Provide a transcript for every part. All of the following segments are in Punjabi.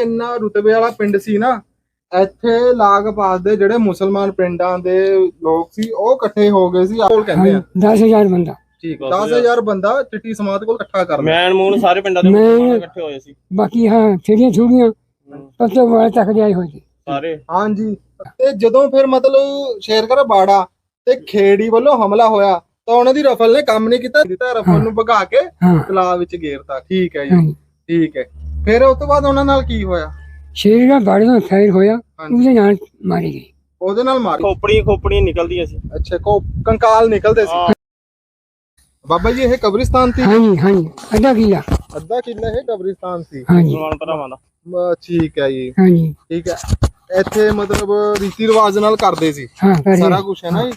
ਇੰਨਾ ਰੁਤਬੇ ਵਾਲਾ ਪਿੰਡ ਸੀ ਨਾ ਇੱਥੇ ਲਾਗ ਪਾਸ ਦੇ ਜਿਹੜੇ ਮੁਸਲਮਾਨ ਪਿੰਡਾਂ ਦੇ ਲੋਕ ਸੀ ਉਹ ਇਕੱਠੇ ਹੋ ਗਏ ਸੀ ਆਪੋਲ ਕਹਿੰਦੇ ਆ। 10000 ਬੰਦਾ। ਠੀਕ 10000 ਬੰਦਾ ਚਿੱਟੀ ਸਮਾਤ ਕੋਲ ਇਕੱਠਾ ਕਰ ਲਿਆ। ਮੈਨ ਮੂਨ ਸਾਰੇ ਪਿੰਡਾਂ ਦੇ ਮੁਸਲਮਾਨ ਇਕੱਠੇ ਹੋਏ ਸੀ। ਬਾਕੀ ਹਾਂ ਛੇੜੀਆਂ ਛੁੜੀਆਂ ਪੱਤੋਂ ਵਾਲੇ ਤੱਕ ਜਾਈ ਹੋਈ ਸੀ। ਸਾਰੇ? ਹਾਂਜੀ। ਤੇ ਜਦੋਂ ਫਿਰ ਮਤਲਬ ਸ਼ੇਰਗੜ ਬਾੜਾ ਤੇ ਖੇੜੀ ਵੱਲੋਂ ਹਮਲਾ ਹੋਇਆ ਤਾਂ ਉਹਨਾਂ ਦੀ ਰਫਲ ਨੇ ਕੰਮ ਨਹੀਂ ਕੀਤਾ ਦਿੱਤਾ ਰਫਲ ਨੂੰ ਭਗਾ ਕੇ ਤਲਾਬ ਵਿੱਚ ਗੇਰਤਾ ਠੀਕ ਹੈ ਜੀ। ਠੀਕ ਹੈ। ਫਿਰ ਉਸ ਤੋਂ ਬਾਅਦ ਉਹਨਾਂ ਨਾਲ ਕੀ ਹੋਇਆ? ਸ਼ੇਰ ਦਾ ਬਾੜੇ ਤੋਂ ਫੈਰ ਹੋਇਆ ਹਾਂਜੀ। ਉਹਦੇ ਨਾਲ ਮਾਰੀ ਗਈ। ਉਹਦੇ ਨਾਲ ਮਾਰੀ। ਖੋਪੜੀ ਖੋਪੜੀ ਨਿਕਲਦੀਆਂ ਸੀ। ਅੱਛਾ ਕੋ ਕੰਕਾਲ ਨਿਕਲਦੇ ਸੀ। ਬਾਬਾ ਜੀ ਇਹ ਕਬਰਿਸਤਾਨ ਸੀ? ਹਾਂਜੀ ਹਾਂਜੀ ਅੱਧਾ ਕਿਲਾ। ਅੱਧਾ ਕਿੱਲਾ ਇਹ ਕਬਰਿਸਤਾਨ ਸੀ? ਹਾਂਜੀ। ਮੁਸਲਮਾਨ ਭਰਾਵਾਂ ਦਾ। ਮ- ਠੀਕ ਹੈ ਜੀ। ਹਾਂਜੀ। ਠੀਕ ਹੈ। ਇੱਥੇ ਮਤਲਬ ਰੀਤੀ ਰਿਵਾਜ ਨਾਲ ਕਰਦੇ ਸੀ। ਹਾਂ ਕਰੇ ਸਾਰਾ ਕੁਝ ਹੈ ਨਾ ਜੀ?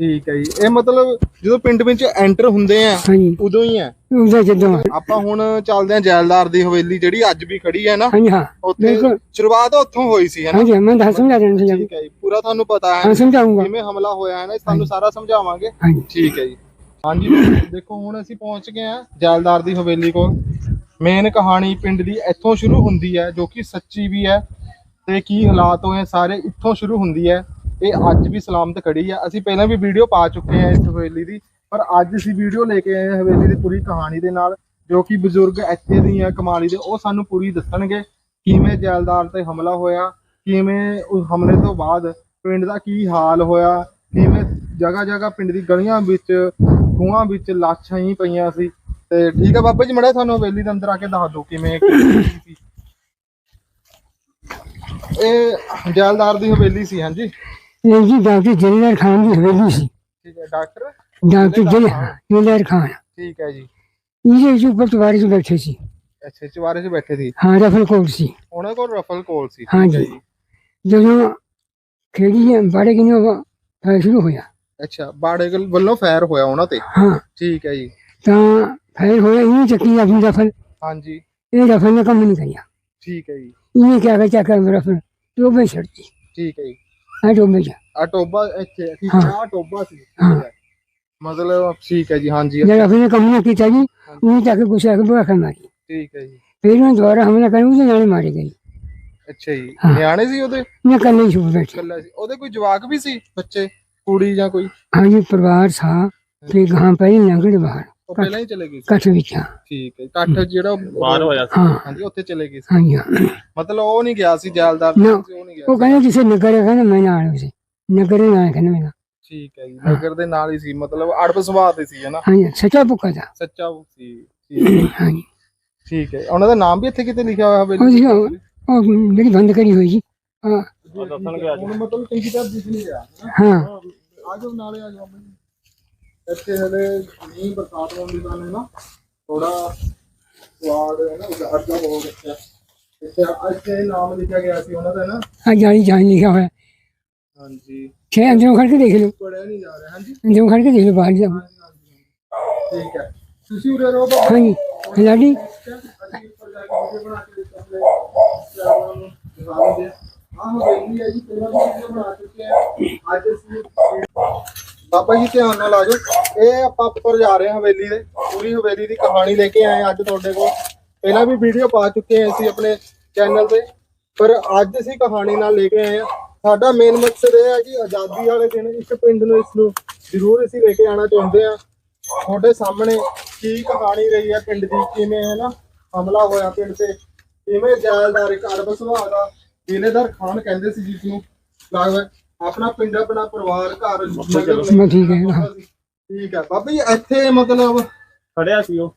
ਠੀਕ ਹੈ ਜੀ। ਇਹ ਮਤਲਬ ਜਦੋਂ ਪਿੰਡ ਵਿੱਚ ਐਂਟਰ ਹੁੰਦੇ ਆ ਹਾਂਜੀ। ਉਦੋਂ ਹੀ ਹੈ ਉਹਦਾ ਜਦੋਂ ਆਪਾਂ ਹੁਣ ਚੱਲਦੇ ਆ ਜੈਲਦਾਰ ਦੀ ਹਵੇਲੀ ਜਿਹੜੀ ਅੱਜ ਵੀ ਖੜੀ ਹੈ ਨਾ ਹਾਂਜੀ ਹਾਂ। ਉੱਥੇ ਬਿਲਕੁਲ। ਸ਼ੁਰੂਆਤ ਉੱਥੋਂ ਹੋਈ ਸੀ ਹੈ ਨਾ? ਹਾਂਜੀ ਮੈਂ ਦੱਸ ਸਮਝਾ ਦੇਣਾ ਸੀ ਠੀਕ ਹੈ ਜੀ ਪੂਰਾ ਤੁਹਾਨੂੰ ਪਤਾ ਹੈ ਹਾਂ ਸਮਝਾਉਂਗਾ। ਕਿਵੇਂ ਹਮਲਾ ਹੋਇਆ ਹੈ ਨਾ ਤੁਹਾਨੂੰ ਸਾਰਾ ਸਮਝਾਵਾਂਗੇ। ਹਾਂਜੀ। ਠੀਕ ਹੈ ਜੀ। ਹਾਂਜੀ ਦੇਖੋ ਹੁਣ ਅਸੀਂ ਪਹੁੰਚ ਗਏ ਆ ਜੈਲਦਾਰ ਦੀ ਹਵੇਲੀ ਕੋਲ। ਮੇਨ ਕਹਾਣੀ ਪਿੰਡ ਦੀ ਇੱਥੋਂ ਸ਼ੁਰੂ ਹੁੰਦੀ ਹੈ ਜੋ ਕਿ ਸੱਚੀ ਵੀ ਹੈ ਤੇ ਕੀ ਹਾਲਾਤ ਹੋਏ ਸਾਰੇ ਇੱਥੋਂ ਸ਼ੁਰੂ ਹੁੰਦੀ ਹੈ। ਇਹ ਅੱਜ ਵੀ ਸਲਾਮਤ ਖੜੀ ਹੈ ਅਸੀਂ ਪਹਿਲਾਂ ਵੀ ਵੀਡੀਓ ਪਾ ਚੁੱਕੇ ਹਾਂ ਇਸ ਹਵੇਲੀ ਦੀ, ਪਰ ਅੱਜ ਅਸੀਂ ਵੀਡੀਓ ਲੈ ਕੇ ਆਏ ਹਾਂ ਹਵੇਲੀ ਦੀ ਪੂਰੀ ਕਹਾਣੀ ਦੇ ਨਾਲ, ਜੋ ਕਿ ਬਜ਼ੁਰਗ ਇੱਥੇ ਦੀ ਆ, ਕਮਾਲੀ ਦੇ, ਉਹ ਸਾਨੂੰ ਪੂਰੀ ਦੱਸਣਗੇ ਕਿਵੇਂ ਜੈਲਦਾਰ ਤੇ ਹਮਲਾ ਹੋਇਆ, ਕਿਵੇਂ ਉਸ ਹਮਲੇ ਤੋਂ ਬਾਅਦ ਪਿੰਡ ਦਾ ਕੀ ਹਾਲ ਹੋਇਆ, ਕਿਵੇਂ ਜਗ੍ਹਾ ਜਗ੍ਹਾ ਪਿੰਡ ਦੀ ਗਲੀਆਂ ਵਿੱਚ, ਖੂਹਾਂ ਵਿੱਚ ਲਾਸ਼ਾਂ ਹੀ ਪਈਆਂ ਸੀ। ਤੇ ਠੀਕ ਹੈ ਬਾਬਾ ਜੀ, ਮੜਾ ਤੁਹਾਨੂੰ ਹਵੇਲੀ ਦੇ ਅੰਦਰ ਆ ਕੇ ਦੱਸ ਦਿਓ ਕਿਵੇਂ ਇਹ ਜੈਲਦਾਰ ਦੀ ਹਵੇਲੀ ਸੀ, ਹਾਂਜੀ। ਇਹ ਜੀ ਡਾਕਟਰ ਜਲੀਲਰ ਖਾਨ ਦੀ ਹਵੇਲੀ ਸੀ। ਠੀਕ ਹੈ ਡਾਕਟਰ? ਡਾਕਟਰ ਜਲੀਲਰ ਖਾਨ। ਠੀਕ ਹੈ ਜੀ। ਇਹਦੇ ਜੀ ਉੱਪਰ ਤਵਾਰੀ ਤੋਂ ਬੈਠੇ ਸੀ। ਅੱਛਾ ਚਵਾਰੇ 'ਚ ਬੈਠੇ ਸੀ। ਹਾਂ ਰਫਲ ਕੋਲ ਸੀ। ਉਹਨਾਂ ਕੋਲ ਰਫਲ ਕੋਲ ਸੀ। ਠੀਕ। ਹੈ ਜੀ। ਜਦੋਂ ਖੇੜੀ ਬਾੜੇ ਕਿਨੇ ਸ਼ੁਰੂ ਹੋਇਆ। ਅੱਛਾ ਬਾੜੇ ਕੋਲ- ਵੱਲੋਂ ਫਾਇਰ ਹੋਇਆ ਉਹਨਾਂ ਤੇ? ਹਾਂ। ਠੀਕ ਹੈ ਜੀ। ਤਾਂ ਫੈਰ ਹੋਇਆ ਇਹਨੇ ਚੱਕੀ ਆਪਣੀ ਰਫਲ। ਹਾਂਜੀ। ਇਹ ਰਫਲ ਨੇ ਕੰਮ ਨਹੀਂ ਕਰਿਆ। ਠੀਕ ਹੈ ਜੀ। ਇਹਨੇ ਕਿਹਾ ਕਿ ਚੱਕ ਰਫਲ ਟੋਬੇ ਛੱਡਤੀ ਠੀਕ ਹੈ ਜੀ। ਟੋਬੇ ਚ। ਆ ਟੋਬਾ ਇੱਥੇ ਠੀਕ ਹੈ। ਆ ਟੋਬਾ ਸੀ। ਹੈ। ਮਤਲਬ ਠੀਕ ਹੈ ਜੀ ਹਾਂਜੀ। ਜਦ ਨੇ ਕੰਮ ਨਾ ਕੀਤਾ ਜੀ ਉਹਨੇ ਚੱਕ ਕੇ ਗੁੱਸਾ ਕੇ ਮਾਰੀ ਠੀਕ ਹੈ ਜੀ। ਫਿਰ ਉਹਨੇ ਦੁਬਾਰਾ ਹਮਲਾ ਕਰਿਆ ਉਹਦੇ ਨਾਲ ਹੀ ਮਾਰੀ ਗਈ ਅੱਛਾ ਜੀ। ਹਾਂ। ਨਿਆਣੇ ਸੀ ਉਹਦੇ? ਮੈਂ ਕੱਲੇ ਹੀ ਛੁਪ ਬੈਠੀ। ਇਕੱਲਾ ਸੀ। ਉਹਦੇ ਕੋਈ ਜਵਾਕ ਵੀ ਸੀ? ਬੱਚੇ? ਕੁੜੀ ਜਾਂ ਕੋਈ? ਹਾਂਜੀ ਪਰਿਵਾਰ ਸਾ। ਤੇ ਗਾਂ ਪਈ ਲੰਗੜ ਬਾਹਰ। ਉਹ ਪਹਿਲਾਂ ਹੀ ਚਲੇ ਗਈ ਸੀ? ਕੱਠ ਵਿੱਚ ਹਾਂ ਠੀਕ ਹੈ ਇਕੱਠ ਜਿਹੜਾ ਉਹ- ਬਾਹਰ ਹੋਇਆ ਸੀ। ਹਾਂ। ਹਾਂਜੀ ਉੱਥੇ ਚਲੇ ਗਈ ਸੀ। ਹਾਂਜੀ ਹਾਂ। ਮਤਲਬ ਉਹ ਨਹੀਂ ਗਿਆ ਸੀ ਜੈਲਦਾਰ ਨਾ। ਸੀ ਉਹ ਨਹੀਂ ਗਿਆ ਉਹ ਕਹਿੰਦਾ ਕਿਸੇ ਨਗਰ ਹੈ ਕਹਿੰਦਾ ਮੈਂ ਨਾਲ ਸੀ। ਨਗਰ ਨਾਲ ਕਹਿੰਦਾ ਮੈਂ ਨਾਲ। ਠੀਕ ਹੈ ਜੀ ਨਗਰ ਦੇ ਨਾਲ ਹੀ ਸੀ ਮਤਲਬ ਅੜਬ ਸੁਭਾਅ ਦੇ ਸੀ ਹਨਾ ਹਾਂਜੀ ਸੱਚਾ ਭੁੱਖਾ ਦਾ ਸੱਚਾ ਉਹ ਸੀ ਠੀਕ- ਹਾਂਜੀ। ਠੀਕ ਹੈ ਉਹਨਾਂ ਦਾ ਨਾਮ ਵੀ ਇੱਥੇ ਕਿਤੇ ਲਿਖਿਆ ਹੋਇਆ ਉਹ ਹਵੇਲੀ ਜੀ ਉਹ ਉਹ ਜਿਹੜੀ ਬੰਦ ਕਰੀ ਹੋਈ ਜੀ ਹਾਂ। ਉਹ ਦੱਸਣਗੇ ਅੱਜ ਹੁਣ ਮਤਲਬ ਚੰਗੀ ਤਰ੍ਹਾਂ ਦਿਖ ਨਹੀਂ ਰਿਹਾ? ਹਾਂ। ਆਜੋ ਨਾਲੇ ਆਜੋ ਇੱਥੇ ਹਲੇ ਨਹੀਂ ਬਰਸਾਤ ਹੋਣ ਦੀ ਕਾਰਨ ਨਾ ਥੋੜਾ ਸਵਾਦ ਹੈ ਨਾ ਉਹਦਾ ਅੱਡਾ ਹੋ ਗਿਆ ਇੱਥੇ ਇੱਥੇ ਨਾਮ ਲਿਖਿਆ ਗਿਆ ਸੀ ਉਹਨਾਂ ਦਾ ਨਾ ਆ ਜਾਲੀ ਜਾਨ ਲਿਖਿਆ ਹੋਇਆ ਹਾਂਜੀ ਛੇ ਅੰਦਰੋਂ ਖੜ ਕੇ ਦੇਖ ਲਓ ਪੜਿਆ ਨਹੀਂ ਜਾ ਰਿਹਾ ਹਾਂਜੀ ਅੰਦਰੋਂ ਖੜ ਕੇ ਦੇਖ ਲਓ ਬਾਹਰ ਜਾ ਠੀਕ ਹੈ ਤੁਸੀਂ ਉਰੇ ਰਹੋ ਬਾਬਾ ਹਾਂਜੀ ਲਾਡੀ ਅਸੀਂ ਉੱਪਰ ਜਾ ਕੇ ਵੀਡੀਓ ਬਣਾ ਕੇ ਆਪਣੇ ਚੈਨਲ ਨੂੰ ਦਿਖਾ ਦਿੰਦੇ ਹਾਂ ਆਹ ਹਵੇਲੀ ਹੈ ਜੀ ਪਹਿਲਾਂ ਵੀ ਵੀਡੀਓ ਬਣਾ ਚੁੱਕੇ ਆ ਅੱਜ ਅਸੀਂ ਬਾਬਾ ਜੀ ਧਿਆਨ ਨਾਲ ਆਜੋ ਇਹ ਆਪਾਂ ਉੱਪਰ ਜਾ ਰਹੇ ਹਾਂ ਹਵੇਲੀ ਦੇ। ਪੂਰੀ ਹਵੇਲੀ ਦੀ ਕਹਾਣੀ ਲੈ ਕੇ ਆਏ ਅੱਜ ਤੁਹਾਡੇ ਕੋਲ। ਪਹਿਲਾਂ ਵੀ ਵੀਡੀਓ ਪਾ ਚੁੱਕੇ ਹਾਂ ਅਸੀਂ ਆਪਣੇ ਚੈਨਲ ਤੇ। ਪਰ ਅੱਜ ਅਸੀਂ ਕਹਾਣੀ ਨਾਲ ਲੈ ਕੇ ਆਏ ਹਾਂ। ਸਾਡਾ ਮੇਨ ਮਕਸਦ ਇਹ ਹੈ ਕਿ ਆਜ਼ਾਦੀ ਵਾਲੇ ਦਿਨ ਇਸ ਪਿੰਡ ਨੂੰ ਇਸ ਨੂੰ ਜ਼ਰੂਰ ਅਸੀਂ ਲੈ ਕੇ ਆਉਣਾ ਚਾਹੁੰਦੇ ਹਾਂ। ਤੁਹਾਡੇ ਸਾਹਮਣੇ ਕੀ ਕਹਾਣੀ ਰਹੀ ਹੈ ਪਿੰਡ ਦੀ, ਕਿਵੇਂ ਹੈ ਨਾ? ਹਮਲਾ ਹੋਇਆ ਪਿੰਡ ਤੇ। ਕਿਵੇਂ ਜੈਲਦਾਰ ਇੱਕ ਅਰਬ ਸੁਭਾਅ ਦਾ ਜ਼ਿਲ੍ਹੇਦਾਰ ਖਾਨ ਕਹਿੰਦੇ ਸੀ ਜਿਸ ਨੂੰ ਲੱਗਦਾ ਆਪਣਾ ਪਿੰਡ ਆਪਣਾ ਪਰਿਵਾਰ ਘਰ ਮੈਂ ਠੀਕ ਹੈ ਹਾਂ। ਠੀਕ ਹੈ ਬਾਬਾ ਜੀ ਇੱਥੇ ਮਤਲਬ ਖੜਿਆ ਸੀ ਉਹ?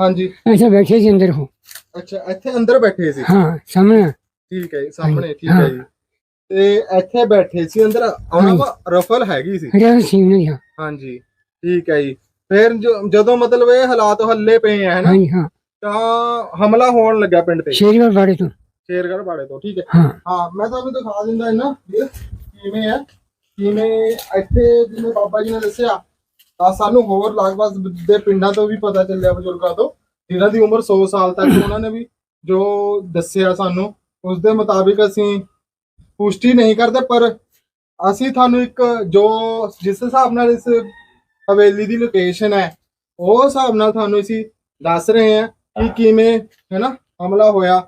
ਹਾਂਜੀ। ਐਸਾ ਬੈਠੇ ਸੀ ਅੰਦਰ ਹੋ ਅੱਛਾ ਇੱਥੇ ਅੰਦਰ ਬੈਠੇ ਸੀ? ਹਾਂ ਸਾਹਮਣੇ। ਠੀਕ ਹੈ ਜੀ, ਸਾਹਮਣੇ ਠੀਕ ਹੈ। ਜੀ। ਤੇ ਇੱਥੇ ਬੈਠੇ ਸੀ ਅੰਦਰ। ਉਹਨਾਂ ਕੋਲ ਰਫਲ ਹੈਗੀ ਸੀ। ਹਰਿਆ ਸੀ ਨਹੀਂ ਹਾਂ। ਹਾਂਜੀ। ਠੀਕ ਹੈ ਜੀ। ਫਿਰ ਜੋ- ਜਦੋਂ ਮਤਲਬ ਇਹ ਹਾਲਾਤ ਹੱਲੇ ਪਏ ਆ ਨਾ? ਹਾਂ। ਤਾਂ ਹਮਲਾ ਹੋਣ ਲੱਗਾ ਪਿੰਡ ਤੇ। ਸ਼ੇਰਗੜ ਬਾੜੇ ਤੋਂ। ਸ਼ੇਰਗੜ੍ਹ ਬਾੜੇ ਤੋਂ ਠੀਕ ਹੈ। ਹਾਂ। ਹਾਂ ਮੈਂ ਤੁਹਾਨੂੰ ਦਿਖਾ ਦਿੰਦਾ ਇਹਨਾਂ ਵੀਰ ਕਿਵੇਂ ਹੈ ਕਿਵੇਂ ਇੱਥੇ ਜਿਵੇਂ ਬਾਬਾ ਜੀ ਨੇ ਦੱਸਿਆ ਤਾਂ ਸਾਨੂੰ ਹੋਰ ਲਗਭਗ ਦੇ ਪਿੰਡਾਂ ਤੋਂ ਵੀ ਪਤਾ ਚੱਲਿਆ ਬਜ਼ੁਰਗਾਂ ਤੋਂ ਜਿਨ੍ਹਾਂ ਦੀ ਉਮਰ 100 ਸਾਲ ਤੱਕ ਉਹਨਾਂ ਨੇ ਵੀ ਜੋ ਦੱਸਿਆ ਸਾਨੂੰ ਉਸ ਦੇ ਮੁਤਾਬਿਕ ਅਸੀਂ ਪੁਸ਼ਟੀ ਨਹੀਂ ਕਰਦੇ ਪਰ ਅਸੀਂ ਤੁਹਾਨੂੰ ਇੱਕ ਜੋ ਜਿਸ ਹਿਸਾਬ ਨਾਲ ਇਸ ਹਵੇਲੀ ਦੀ ਲੋਕੇਸ਼ਨ ਹੈ ਉਹ ਹਿਸਾਬ ਨਾਲ ਤੁਹਾਨੂੰ ਅਸੀਂ ਦੱਸ ਰਹੇ ਹਾਂ ਕਿ ਕਿਵੇਂ ਹੈ ਨਾ ਹਮਲਾ ਹੋਇਆ।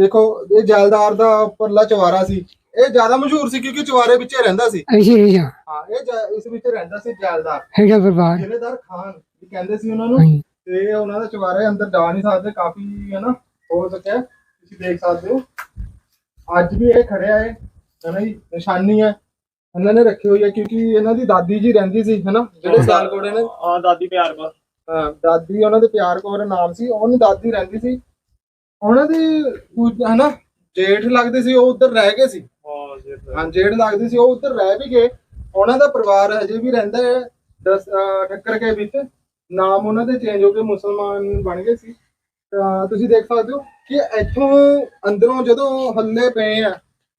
ਦੇਖੋ ਇਹ ਜੈਲਦਾਰ ਦਾ ਉੱਪਰਲਾ ਚਵਾਰਾ ਸੀ। ਇਹ ਜ਼ਿਆਦਾ ਮਸ਼ਹੂਰ ਸੀ ਕਿਉਂਕਿ ਚਵਾਰੇ ਵਿੱਚ ਹੀ ਰਹਿੰਦਾ ਸੀ। ਰਹੀ ਜਾ ਹਾਂ ਇਹ ਜੈ- ਇਸ ਵਿੱਚ ਰਹਿੰਦਾ ਸੀ ਜੈਲਦਾਰ। ਹੈਗਾ ਪਰਿਵਾਰ। ਜ਼ਿਲ੍ਹੇਦਾਰ ਖਾਨ ਵੀ ਕਹਿੰਦੇ ਸੀ ਉਹਨਾਂ ਨੂੰ। ਹਾਂਜੀ। ਤੇ ਉਹਨਾਂ ਦਾ ਚਵਾਰੇ ਅੰਦਰ ਜਾ ਨਹੀਂ ਸਕਦੇ ਕਾਫੀ ਹੈ ਨਾ ਹੋ ਸਕਿਆ। ਤੁਸੀਂ ਦੇਖ ਸਕਦੇ ਹੋ। ਅੱਜ ਵੀ ਇਹ ਖੜਿਆ ਹੈ ਹੈ ਨਾ ਜੀ ਨਿਸ਼ਾਨੀ ਹੈ। ਇਹਨਾਂ ਨੇ ਰੱਖੀ ਹੋਈ ਹੈ ਕਿਉਂਕਿ ਇਹਨਾਂ ਦੀ ਦਾਦੀ ਜੀ ਰਹਿੰਦੀ ਸੀ ਹੈ ਨਾ ਜਿਹੜੇ ਸਾਲਕੋੜੇ ਨੇ। ਹਾਂ ਦਾਦੀ ਪਿਆਰ ਕੋ ਹਾਂ, ਦਾਦੀ ਉਹਨਾਂ ਦੇ ਪਿਆਰ ਕੌਰ ਨਾਮ ਸੀ ਉਹਨੀ ਦਾਦੀ ਰਹਿੰਦੀ ਸੀ। ਉਹਨਾਂ ਦੀ ਪੂਜ- ਹਨਾ ਜੇਠ ਲੱਗਦੇ ਸੀ ਉਹ ਉੱਧਰ ਰਹਿ ਗਏ ਸੀ। ਹਾਂ ਜੀ ਹਾਂ ਜੇਠ ਲੱਗਦੇ ਸੀ ਉਹ ਉੱਧਰ ਰਹਿ ਵੀ ਗਏ। ਉਹਨਾਂ ਦਾ ਪਰਿਵਾਰ ਹਜੇ ਵੀ ਰਹਿੰਦਾ ਹੈ ਦਸ ਅਹ, ਠੱਕਰ ਕੇ ਵਿੱਚ। ਨਾਮ ਉਹਨਾਂ ਦੇ ਚੇਂਜ ਹੋ ਕੇ ਮੁਸਲਮਾਨ ਬਣ ਗਏ ਸੀ। ਤਾਂ ਤੁਸੀਂ ਦੇਖ ਸਕਦੇ ਹੋ ਕਿ ਇੱਥੋਂ ਅੰਦਰੋਂ ਜਦੋਂ ਹੱਲੇ ਪਏ ਆ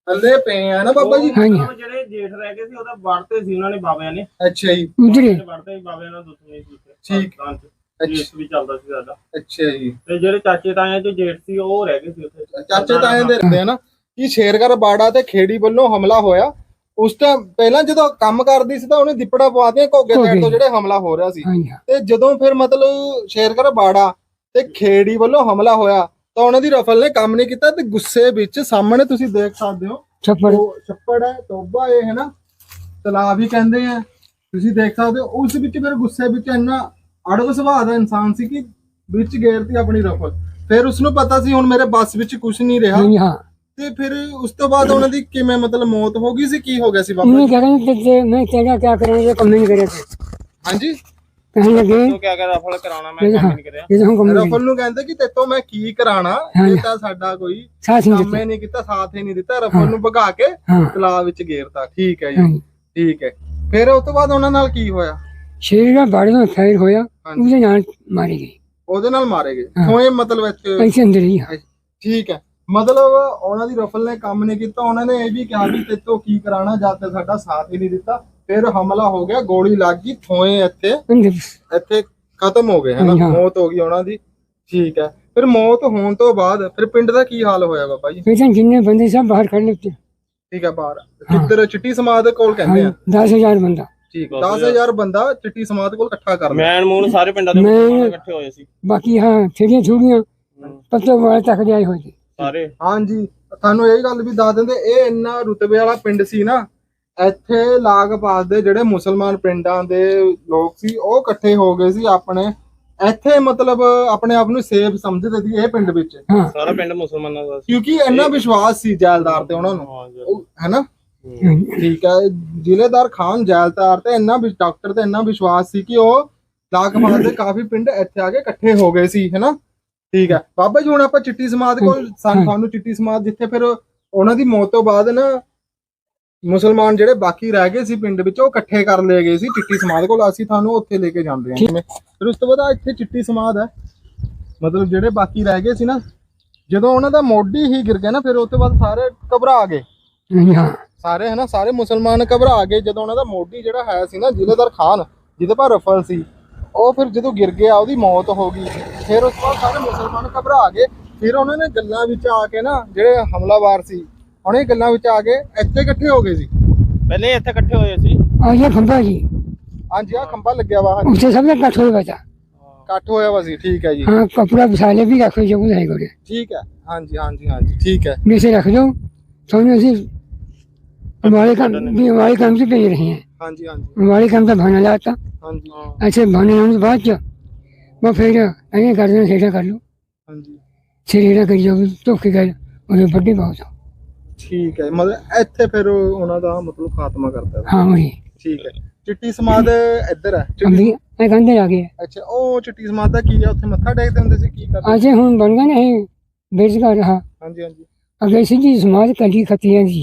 ਹੱਲੇ ਪਏ ਆ ਨਾ ਬਾਬਾ ਜੀ? ਹਾਂਜੀ। ਉਹ ਜਿਹੜੇ ਜੇਠ ਰਹਿ ਗਏ ਸੀ ਉਹਦਾ ਵੜਤੇ ਸੀ ਉਹਨਾਂ ਨੇ ਬਾਬਿਆਂ ਨੇ। ਅੱਛਾ ਜੀ। ਉਧਰੇ ਵੜਤੇ ਸੀ ਬਾਬਿਆਂ ਨਾਲ ਦੁਸ਼ਮਣੀ ਸੀ ਇੱਥੇ ਠੀਕ। ਪਾਕਿਸਤਾਨ ਚ। ਜੇਠ ਵੀ ਚੱਲਦਾ ਸੀ ਸਾਡਾ। ਅੱਛਾ ਜੀ। ਤੇ ਜਿਹੜੇ ਚਾਚੇ ਤਾਇਆਂ ਚ ਜੇਠ ਸੀ ਉਹ ਰਹਿ ਗਏ ਸੀ ਉੱਥੇ। ਚਾਚੇ ਤਾਏ ਦੇ ਰਹਿੰਦੇ ਆ ਨਾ ਕਿ ਸ਼ੇਰਗੜ ਬਾੜਾ ਤੇ ਖੇੜੀ ਵੱਲੋਂ ਹਮਲਾ ਹੋਇਆ। ਉਸ ਟਾਈਮ ਪਹਿਲਾਂ ਜਦੋਂ ਕੰਮ ਕਰਦੀ ਸੀ ਤਾਂ ਉਹਨੇ ਦਿਪੜਾ ਪਵਾਤੀਆਂ ਘੋਗੇ ਸਾਈਡ ਤੋਂ ਜਿਹੜੇ ਹਮਲਾ ਹੋ ਰਿਹਾ ਸੀ। ਹਾਂਜੀ ਤੇ ਜਦੋਂ ਫਿਰ ਮਤਲਬ ਸ਼ੇਰਗੜ ਬਾੜਾ ਤੇ ਖੇੜੀ ਵੱਲੋਂ ਹਮਲਾ ਹੋਇਆ ਤਾਂ ਉਹਨਾਂ ਦੀ ਰਫਲ ਨੇ ਕੰਮ ਨਹੀਂ ਕੀਤਾ ਤੇ ਗੁੱਸੇ ਵਿੱਚ ਸਾਹਮਣੇ ਤੁਸੀਂ ਦੇਖ ਸਕਦੇ ਹੋ ਛੱਪੜ। ਉਹ ਛੱਪੜ ਹੈ ਟੋਬਾ ਇਹ ਹੈ ਨਾ ਤਲਾਬ ਹੀ ਕਹਿੰਦੇ ਆ। ਤੁਸੀਂ ਦੇਖ ਸਕਦੇ ਹੋ ਉਸ ਵਿੱਚ ਫਿਰ ਗੁੱਸੇ ਵਿੱਚ ਇੰਨਾ ਅੜਬ ਸੁਭਾਅ ਦਾ ਇਨਸਾਨ ਸੀ ਕਿ ਵਿੱਚ ਗੇਰਤੀ ਆਪਣੀ ਰਫਲ। ਫਿਰ ਉਸ ਨੂੰ ਪਤਾ ਸੀ ਹੁਣ ਮੇਰੇ ਬੱਸ ਵਿੱਚ ਕੁਝ ਨਹੀਂ ਰਿਹਾ। ਨਹੀਂ ਹਾਂ। ਤੇ ਫਿਰ ਉਸ ਤੋਂ ਬਾਅਦ ਉਹਨਾਂ ਦੀ ਕਿਵੇਂ ਮਤਲਬ ਮੌਤ ਹੋ ਗਈ ਸੀ? ਕੀ ਹੋ ਗਿਆ ਸੀ ਬਾਬਾ ਨਹੀਂ ਕਰਨ ਤੇ ਮੈਂ ਕਿਹਾ ਕਿਆ ਕਰਾਂ ਇਹ ਕੰਮ ਨਹੀਂ ਕਰਿਆ ਹਾਂਜੀ? ਕਹਿਣ ਲੱਗੇ ਤੂੰ ਕਿਆ ਕਰ ਰਫਲ ਕਰਾਉਣਾ ਮੈਂ ਕੰਮ ਨਹੀਂ ਕਰਿਆ। ਇਹ ਹਮ ਰਫਲ ਨੂੰ ਕਹਿੰਦੇ ਕਿ ਤੇਤੋਂ ਮੈਂ ਕੀ ਕਰਾਣਾ? ਇਹ ਤਾਂ ਸਾਡਾ ਕੋਈ ਕੰਮ ਨਹੀਂ ਕੀਤਾ ਸਾਥ ਹੀ ਨਹੀਂ ਦਿੱਤਾ। ਰਫਲ ਨੂੰ ਭਗਾ ਕੇ ਤਲਾਬ ਵਿੱਚ ਗੇਰਤਾ। ਠੀਕ ਹੈ ਜੀ। ਠੀਕ ਹੈ। ਫਿਰ ਉਸ ਤੋਂ ਬਾਅਦ ਉਹਨਾਂ ਨਾਲ ਕੀ ਹੋਇਆ? ਸ਼ੇਰ ਦਾ ਬਾੜੇ ਨਾਲ ਫੈਰ ਹੋਇਆ ਉਹਦੇ ਨਾਲ ਮਾਰੀ ਗਈ। ਉਹਦੇ ਨਾਲ ਮਾਰੇ ਗਏ। ਹਾਂ। ਹੋਏ ਮਤਲਬ ਇੱਥੇ ਪੈਸੇ ਅੰਦਰ ਹੀ ਹਾਂ। ਠੀਕ ਹੈ। ਮਤਲਬ ਉਹਨਾਂ ਦੀ ਰਫਲ ਨੇ ਕੰਮ ਨਹੀਂ ਕੀਤਾ ਉਹਨਾਂ ਨੇ ਇਹ ਵੀ ਕਿਹਾ ਵੀ ਤੇਤੋਂ ਕੀ ਕਰਾਣਾ ਜਦ ਤੱਕ ਸਾਡਾ ਸਾਥ ਹੀ ਨਹੀਂ ਦਿੱਤਾ ਫਿਰ ਹਮਲਾ ਹੋ ਗਿਆ ਗੋਲੀ ਲੱਗ ਗਈ ਥੋਏ ਇੱਥੇ ਇੱਥੇ ਖਤਮ ਹੋ ਗਏ ਹੈ ਮੌਤ ਹੋ ਗਈ ਉਹਨਾਂ ਦੀ। ਠੀਕ ਹੈ। ਫਿਰ ਮੌਤ ਹੋਣ ਤੋਂ ਬਾਅਦ ਫਿਰ ਪਿੰਡ ਦਾ ਕੀ ਹਾਲ ਹੋਇਆ ਬਾਬਾ ਜੀ? ਫਿਰ ਜਿੰਨੇ ਬੰਦੇ ਸਭ ਬਾਹਰ ਕੱਢ ਲਿੱਤੇ ਠੀਕ ਹੈ ਬਾਹਰ। ਹਾਂ। ਕਿੱਧਰ ਚਿੱਟੀ ਸਮਾਦ ਕੋਲ ਕਹਿੰਦੇ ਆ। 10000 ਬੰਦਾ। ਠੀਕ ਆ 10000 ਬੰਦਾ ਚਿੱਟੀ ਸਮਾਦ ਕੋਲ ਇਕੱਠਾ ਕਰ ਲਿਆ। ਮੈਨ ਮੂਨ ਸਾਰੇ ਪਿੰਡਾਂ ਦੇ ਇਕੱਠੇ ਹੋਏ ਸੀ। ਬਾਕੀ ਹਾਂ ਛੇੜੀਆਂ ਛੂੜੀਆਂ ਪੱਤੋ ਵਾਲੇ ਤੱਕ ਜਾਈ ਹੋਈ ਸੀ। ਸਾਰੇ? ਹਾਂਜੀ ਤੁਹਾਨੂੰ ਇਹ ਗੱਲ ਵੀ ਦੱਸ ਦਿੰਦੇ ਇਹ ਇੰਨਾ ਰੁਤਬੇ ਵਾਲਾ ਪਿੰਡ ਸੀ ਨਾ ਇੱਥੇ ਲਾਗ ਪਾਸ ਦੇ ਜਿਹੜੇ ਮੁਸਲਮਾਨ ਪਿੰਡਾਂ ਦੇ ਲੋਕ ਸੀ ਉਹ ਇਕੱਠੇ ਹੋ ਗਏ ਸੀ ਆਪਣੇ। ਇੱਥੇ ਮਤਲਬ ਆਪਣੇ ਆਪ ਨੂੰ ਸੇਫ ਸਮਝਦੇ ਸੀ ਇਹ ਪਿੰਡ ਵਿੱਚ। ਸਾਰਾ ਪਿੰਡ ਮੁਸਲਮਾਨਾਂ ਦਾ ਸੀ। ਕਿਉਂਕਿ ਇੰਨਾ ਵਿਸ਼ਵਾਸ ਸੀ ਜੈਲਦਾਰ ਤੇ ਉਹਨਾਂ ਨੂੰ। ਹੈਨਾ? ਠੀਕ ਹੈ ਜ਼ਿਲ੍ਹੇਦਾਰ ਖਾਨ ਜੈਲਦਾਰ ਤੇ ਇੰਨਾ ਵੀ ਡਾਕਟਰ ਤੇ ਇੰਨਾ ਵਿਸ਼ਵਾਸ ਸੀ ਕਿ ਉਹ ਲਾਗਪਾਸ ਦੇ ਕਾਫੀ ਪਿੰਡ ਇੱਥੇ ਆ ਕੇ ਇਕੱਠੇ ਹੋ ਗਏ ਸੀ ਹੈਨਾ? ਠੀਕ ਹੈ ਬਾਬਾ ਜੀ ਹੁਣ ਆਪਾਂ ਚਿੱਟੀ ਸਮਾਦ ਕੋਲ ਸਾਨੂੰ ਤੁਹਾਨੂੰ ਚਿੱਟੀ ਸਮਾਦ ਜਿੱਥੇ ਫਿਰ ਉਹਨਾਂ ਦੀ ਮੌਤ ਤੋਂ ਬਾਅਦ ਨਾ ਮੁਸਲਮਾਨ ਜਿਹੜੇ ਬਾਕੀ ਰਹਿ ਗਏ ਸੀ ਪਿੰਡ ਵਿੱਚ ਉਹ ਇਕੱਠੇ ਕਰ ਲਏ ਗਏ ਸੀ ਚਿੱਟੀ ਸਮਾਦ ਕੋਲ। ਅਸੀਂ ਤੁਹਾਨੂੰ ਉੱਥੇ ਲੈ ਕੇ ਜਾਂਦੇ ਹਾਂ। ਜਿਵੇਂ ਫਿਰ ਉਸ ਤੋਂ ਬਾਅਦ ਇੱਥੇ ਚਿੱਟੀ ਸਮਾਦ ਹੈ ਮਤਲਬ ਜਿਹੜੇ ਬਾਕੀ ਰਹਿ ਗਏ ਸੀ ਨਾ ਜਦੋਂ ਉਹਨਾਂ ਦਾ ਮੋਢੀ ਹੀ ਗਿਰ ਗਿਆ ਨਾ ਫਿਰ ਉਸ ਤੋਂ ਬਾਅਦ ਸਾਰੇ ਘਬਰਾ ਗਏ। हाँ ਸਾਰੇ ਹਨਾ ਸਾਰੇ ਮੁਸਲਮਾਨ ਘਬਰਾ ਗਏ ਜਦੋਂ ਉਹਨਾਂ ਦਾ ਮੋਢੀ ਜਿਹੜਾ ਹੈ ਸੀ ਨਾ ਜ਼ਿਲ੍ਹੇਦਾਰ ਖਾਨ ਜਿਹਦੇ ਪਰ ਰਫਲ ਸੀ ਉਹ ਫਿਰ ਜਦੋਂ ਗਿਰ ਗਿਆ ਉਹਦੀ ਮੌਤ ਹੋ ਗਈ ਫਿਰ ਉਸ ਤੋਂ ਬਾਅਦ ਸਾਰੇ ਮੁਸਲਮਾਨ ਘਬਰਾ ਗਏ ਫਿਰ ਉਹਨਾਂ ਨੇ ਗੱਲਾਂ ਵਿੱਚ ਆ ਕੇ ਨਾ ਜਿਹੜੇ ਹਮਲਾਵਾਰ ਸੀ ਉਹਨੇ ਗੱਲਾਂ ਵਿੱਚ ਆ ਕੇ ਇੱਥੇ ਇਕੱਠੇ ਹੋ ਗਏ ਸੀ ਪਹਿਲੇ ਇੱਥੇ ਇਕੱਠੇ ਹੋਏ ਸੀ और ये खंबा जी ਹਾਂਜੀ ਆ खंबा ਲੱਗਿਆ ਵਾ ਹਾਂਜੀ उससे सब कट हो बचा ਇਕੱਠ होया वा ਸੀ ਠੀਕ ਹੈ ਜੀ हाँ कपड़ा बिछाले भी रखो जो है करे ਠੀਕ ਹੈ ਹਾਂਜੀ ਹਾਂਜੀ ਹਾਂਜੀ ਠੀਕ ਹੈ वैसे रख दो सोने से हमारे काम भी हमारे काम से भेज रहे हैं ਹਾਂਜੀ ਹਾਂਜੀ हमारे काम का भाना लाता ਹਾਂਜੀ ऐसे भाने लाने के बाद जो वो फिर ऐसे कर देना सेठा कर लो ਹਾਂਜੀ सेठा कर जो धोखे कर उन्हें बड्डी बहुत ਠੀਕ ਹੈ ਮਤਲਬ ਇੱਥੇ ਫਿਰ ਉਹਨਾਂ ਦਾ ਮਤਲਬ ਖਾਤਮਾ ਕਰਤਾ ਵਾ। हाँ वही ਠੀਕ ਹੈ ਚਿੱਟੀ ਸਮਾਦ ਇੱਧਰ ਹੈ हम ਚਿੱਟੀ भी मैं अंदर आ गया ਅੱਛਾ ਉਹ ਚਿੱਟੀ ਸਮਾਦ ਦਾ ਕੀ ਹੈ ਉੱਥੇ ਮੱਥਾ ਟੇਕਦੇ ਹੁੰਦੇ ਸੀ ਕੀ ਕਰਦੇ आज हम बन गए नहीं बेच का रहा ਹਾਂਜੀ ਹਾਂਜੀ अगर सीधी समाज कली खतियां जी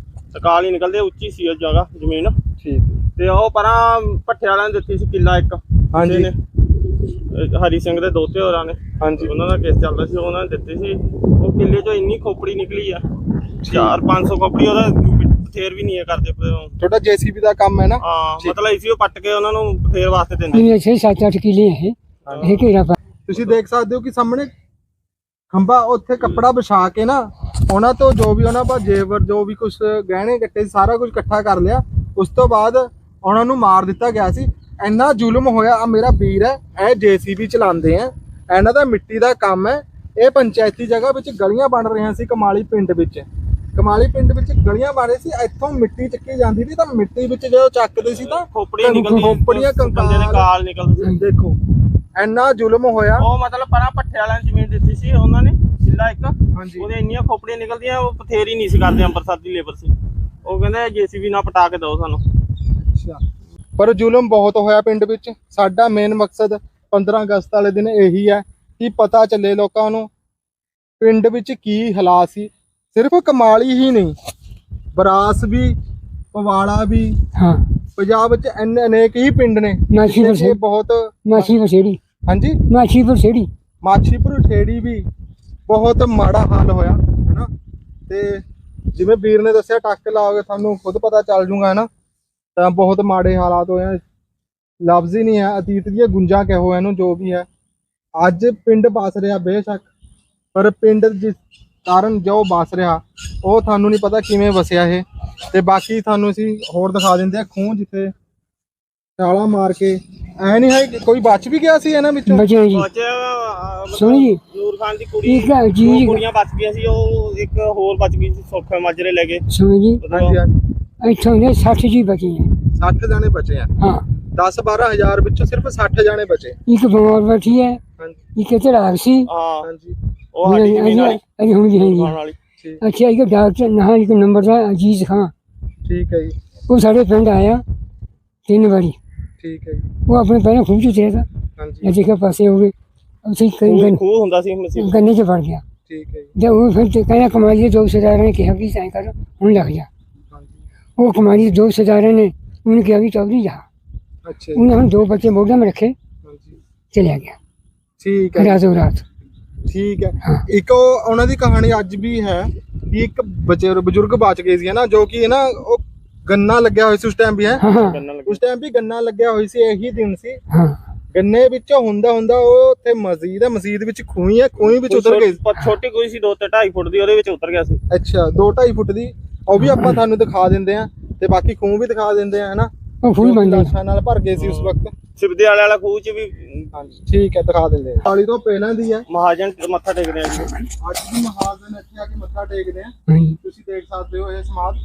ਸਕਾਲ ਹੀ ਨਿਕਲਦੇ ਉੱਚੀ ਸੀ ਉਹ ਜਗ੍ਹਾ ਜ਼ਮੀਨ। ਠੀਕ ਤੇ ਉਹ ਪਰਾਂ ਭੱਠੇ ਵਾਲਿਆਂ ਨੇ ਦਿੱਤੀ ਸੀ ਕਿੱਲਾ ਇੱਕ। ਹਾਂਜੀ। ਹਰੀ ਸਿੰਘ ਦੇ ਦੋਤੇ ਹੋਰਾਂ ਨੇ। ਹਾਂਜੀ। ਉਹਨਾਂ ਦਾ ਕੇਸ ਚੱਲਦਾ ਸੀ ਉਹਨਾਂ ਨੇ ਦਿੱਤੀ ਸੀ। ਉਹ ਕਿੱਲੇ ਚੋਂ ਇੰਨੀ ਖੋਪੜੀ ਨਿਕਲੀ ਆ। 4-500 ਖੋਪੜੀ ਉਹਦਾ ਬਥੇਰ ਵੀ ਨਹੀਂ ਹੈ ਕਰਦੇ ਤੁਹਾਡਾ ਜੀਸੀਬੀ ਦਾ ਕੰਮ ਹੈ ਨਾ? ਹਾਂ ਮਤਲਬ ਇਸੀ ਉਹ ਪੱਟ ਕੇ ਉਹਨਾਂ ਨੂੰ ਬਥੇਰ ਵਾਸਤੇ ਦਿੰਦੇ ਨਹੀਂ 6-7 ਕਿੱਲੇ ਇਹ। ਇਹ ਘੇਰਾ ਤੁਸੀਂ ਦੇਖ ਸਕਦੇ ਹੋ ਕਿ ਸਾਹਮਣੇ ਖੰਭਾ ਉੱਥੇ ਕੱਪੜਾ ਵਿਛਾ ਕੇ ਨਾ ਉਹਨਾਂ ਤੋਂ ਜੋ ਵੀ ਉਹਨਾਂ ਪਾ ਜੇਵਰ ਜੋ ਵੀ ਕੁਝ ਗਹਿਣੇ ਸੀ ਸਾਰਾ ਕੁਝ ਇਕੱਠਾ ਕਰ ਲਿਆ। ਉਸ ਤੋਂ ਬਾਅਦ ਉਹਨਾਂ ਨੂੰ ਮਾਰ ਦਿੱਤਾ ਗਿਆ ਸੀ। ਇੰਨਾ ਜ਼ੁਲਮ ਹੋਇਆ ਆ ਮੇਰਾ ਵੀਰ ਹੈ ਇਹ ਜੀਸੀਬੀ ਚਲਾਉਂਦੇ ਆ। ਇਹਨਾਂ ਦਾ ਮਿੱਟੀ ਦਾ ਕੰਮ ਹੈ। ਇਹ ਪੰਚਾਇਤੀ ਜਗ੍ਹਾ ਵਿੱਚ ਗਲੀਆਂ ਬਣ ਰਹੀਆਂ ਸੀ ਕਮਾਲੀ ਪਿੰਡ ਵਿੱਚ। ਕਮਾਲੀ ਪਿੰਡ ਵਿੱਚ ਗਲੀਆਂ ਬਣ ਰਹੀ ਸੀ ਇੱਥੋਂ ਮਿੱਟੀ ਚੱਕੀ ਜਾਂਦੀ ਸੀ ਤਾਂ ਮਿੱਟੀ ਵਿੱਚ ਜਦੋਂ ਚੱਕਦੇ ਸੀ ਤਾਂ ਖੋਪੜੀਆਂ ਨਿਕਲਦੀਆਂ ਖੋਪੜੀਆਂ, ਕੰਕਾਲ। ਕਾਲ ਨਿਕਲਦੇ। ਦੇਖੋ ਇੰਨਾ ਜ਼ੁਲਮ ਹੋਇਆ। ਉਹ ਮਤਲਬ ਪਰਾਂ ਪੱਠੇ ਵਾਲਿਆਂ ਨੇ ਜ਼ਮੀਨ ਦਿੱਤੀ ਸੀ ਉਹਨਾਂ ਨੇ ਸਿੱਲਾ ਇੱਕ। ਹਾਂਜੀ। ਉਹਦੇ ਇੰਨੀਆਂ ਖੋਪੜੀਆਂ ਨਿਕਲਦੀਆਂ ਉਹ ਬਥੇਰ ਹੀ ਨਹੀਂ ਸੀ ਕਰਦੇ ਅੰਮ੍ਰਿਤਸਰ ਦੀ ਲੇਬਰ ਸੀ। ਉਹ ਕਹਿੰਦੇ ਜੀਸੀਬੀ ਨਾਲ ਪਟਾ ਕੇ ਦਿਓ ਸਾਨੂੰ। ਅੱਛਾ। ਪਰ ਜ਼ੁਲਮ ਬਹੁਤ ਹੋਇਆ ਪਿੰਡ ਵਿੱਚ। ਸਾਡਾ ਮੇਨ ਮਕਸਦ 15 ਅਗਸਤ ਵਾਲੇ ਦਿਨ ਇਹੀ ਹੈ ਕਿ ਪਤਾ ਚੱਲੇ ਲੋਕਾਂ ਨੂੰ ਪਿੰਡ ਵਿੱਚ ਕੀ ਹਾਲਾਤ ਸੀ। ਸਿਰਫ ਕਮਾਲੀ ਹੀ ਨਹੀਂ ਬਰਾਸ ਵੀ ਪਵਾੜਾ ਵੀ हाँ ਪੰਜਾਬ ਵਿੱਚ ਇੰਨੇ ਅਨੇਕ ਹੀ ਪਿੰਡ ਨੇ। ਮਾਛੀ ਜਿੱਥੇ ਵਸੇੜੀ। ਬਹੁਤ ਮਾਛੀ ਵਸੇੜੀ। ਹਾਂਜੀ? ਮਾਛੀ ਵਸੇੜੀ। ਮਾਛੀਪੁਰ ਠੇੜੀ ਵੀ ਬਹੁਤ ਮਾੜਾ ਹਾਲ ਹੋਇਆ ਹੈਨਾ? ਤੇ ਜਿਵੇਂ ਵੀਰ ਨੇ ਦੱਸਿਆ ਟੱਕ ਲਾਓਗੇ ਤੁਹਾਨੂੰ ਖੁਦ ਪਤਾ ਚੱਲ ਜੂਗਾ ਹੈਨਾ? ਤਾਂ ਬਹੁਤ ਮਾੜੇ ਹਾਲਾਤ ਹੋਏ ਆ। ਲਫ਼ਜ਼ ਹੀ ਨਹੀਂ ਹੈ। ਅਤੀਤ ਦੀਆਂ ਗੁੰਜਾਂ ਕਹੋ ਇਹਨੂੰ ਜੋ ਵੀ ਹੈ। ਅੱਜ ਪਿੰਡ ਬਸ ਰਿਹਾ ਬੇਸ਼ੱਕ ਪਰ ਪਿੰਡ ਜਿਸ ਕਾਰਨ ਜੋ ਬਸ ਰਿਹਾ ਉਹ ਤੁਹਾਨੂੰ ਨਹੀਂ ਪਤਾ ਕਿਵੇਂ ਵਸਿਆ ਇਹ। ਤੇ ਬਾਕੀ ਤੁਹਾਨੂੰ ਅਸੀਂ ਹੋਰ ਦਿਖਾ ਦਿੰਦੇ ਆ ਖੂਹ ਜਿੱਥੇ ਛਾਲਾ ਮਾਰ ਕੇ। ਐ ਨਹੀਂ ਹੈ ਕੋਈ ਬਚ ਵੀ ਗਿਆ ਸੀ ਇਹਨਾਂ ਵਿੱਚੋਂ? ਬਚੇ ਜੀ। ਸੁਣੀ ਜੀ। ਨੂਰ ਖਾਨ ਦੀ ਕੁੜੀ ਠੀਕ ਹੈ ਜੀ। ਕੁੜੀਆਂ ਬਚ ਗਈਆਂ ਸੀ ਉਹ ਇੱਕ ਹੋਰ ਬਚ ਗਈ ਸੀ ਸੋਖੇ ਮਾਜਰੇ ਲੈ ਕੇ। ਸੁਣੀ ਜੀ। ਹਾਂਜੀ ਹਾਂਜੀ। ਇੱਥੋਂ ਨੇ 60 ਜੀ ਬਚੇ ਆ। 60 ਜਾਣੇ ਬਚੇ ਆ। ਹਾਂ। 10 12000 ਵਿੱਚੋਂ ਸਿਰਫ 60 ਜਾਣੇ ਬਚੇ। ਇੱਕ ਬਿਮਾਰ ਬੈਠੀ ਹੈ ਇੱਕ ਝੜਾਕ ਸੀ। ਹਾਂ। ਹਾਂਜੀ। ਉਹ ਸਾਡੀ ਜ਼ਮੀਨ ਵਾਲੀ। ਅਸੀਂ ਹੁਣ ਜੀ हैं ਨੂਰ जी ਖਾਨ ਵਾਲੀ ਠੀਕ अच्छा एक डॉक्टर नहा एक नंबर था अजीज खां ਠੀਕ ਹੈ ਜੀ वो साढ़े पिंड आया तीन बारी ਠੀਕ ਹੈ ਜੀ वो अपने पहले खूब चुते था ਹਾਂਜੀ नदी के पासे हो गए उसे कहीं ਖੂਹ गन, ਖੂਹ ਹੁੰਦਾ ਸੀ ਮਸੀਹ गन्ने से पड़ गया ਠੀਕ ਹੈ ਜੀ जब वो फिर कहना कमालिए दो सदारे ने कहा कि साई कर हूँ लग जा ਹਾਂਜੀ वो कमालिए दो सदारे ने उन्हें कहा कि चौधरी जा ਅੱਛਾ ਜੀ उन्हें हम दो बच्चे मोढ़े में रखे ਹਾਂਜੀ चले गया ਠੀਕ ਹੈ रातों रात ਠੀਕ ਹੈ। ਇੱਕ ਉਹਨਾਂ ਦੀ ਕਹਾਣੀ ਅੱਜ ਵੀ ਹੈ ਕਿ ਇੱਕ ਬਜ਼ੁਰ- ਬਜ਼ੁਰਗ ਬਾਚ ਗਏ ਸੀ ਨਾ ਜੋ ਕਿ ਨਾ ਉਹ ਗੰਨਾ ਲੱਗਿਆ ਹੋਇਆ ਸੀ ਉਸ ਟਾਈਮ ਵੀ ਹੈ। ਉਸ ਟਾਈਮ ਵੀ ਗੰਨਾ ਲੱਗਿਆ ਹੋਇਆ ਸੀ ਇਹੀ ਦਿਨ ਸੀ। ਗੰਨੇ ਵਿੱਚ ਹੁੰਦਾ ਹੁੰਦਾ ਉਹ ਉੱਥੇ ਮਸਜਿਦ ਹੈ ਮਸਜਿਦ ਵਿੱਚ ਖੂਹੀ ਹੈ ਖੂਹੀ ਵਿੱਚ ਉਤਰ ਗਏ ਛੋਟੀ ਕੋਈ ਸੀ 2 ਤੇ 2.5 ਫੁੱਟ ਦੀ ਉਹਦੇ ਵਿੱਚ ਉਤਰ ਗਿਆ ਸੀ। ਅੱਛਾ 2 2.5 ਫੁੱਟ ਦੀ ਉਹ ਵੀ ਆਪਾਂ ਤੁਹਾਨੂੰ ਦਿਖਾ ਦਿੰਦੇ ਆ ਤੇ ਬਾਕੀ ਖੂਹ ਵੀ ਦਿਖਾ ਦਿੰਦੇ ਆ ਹਨਾ ਉਹ ਖੂਹ ਹੀ ਬੰਦ ਹੈ। ਭਰ ਗਏ ਸੀ ਉਸ ਵਕਤ। ਸਿਬਦੇ ਵਾਲੇ ਵਾਲਾ ਖੂਹ ਵੀ ਹਾਂਜੀ ਠੀਕ ਹੈ ਦਿਖਾ ਦਿੰਦੇ ਆ। 40 ਤੋਂ ਪਹਿਲਾਂ ਦੀ ਹੈ। ਮਹਾਜਨ ਮੱਥਾ ਟੇਕ ਰਿਹਾ ਜੀ। ਅੱਜ ਵੀ ਮਹਾਜਨ ਇੱਥੇ ਆ ਕੇ ਮੱਥਾ ਟੇਕਦੇ ਆ। ਤੁਸੀਂ ਦੇਖ ਸਕਦੇ ਹੋ ਇਹ ਸਮਾਧ।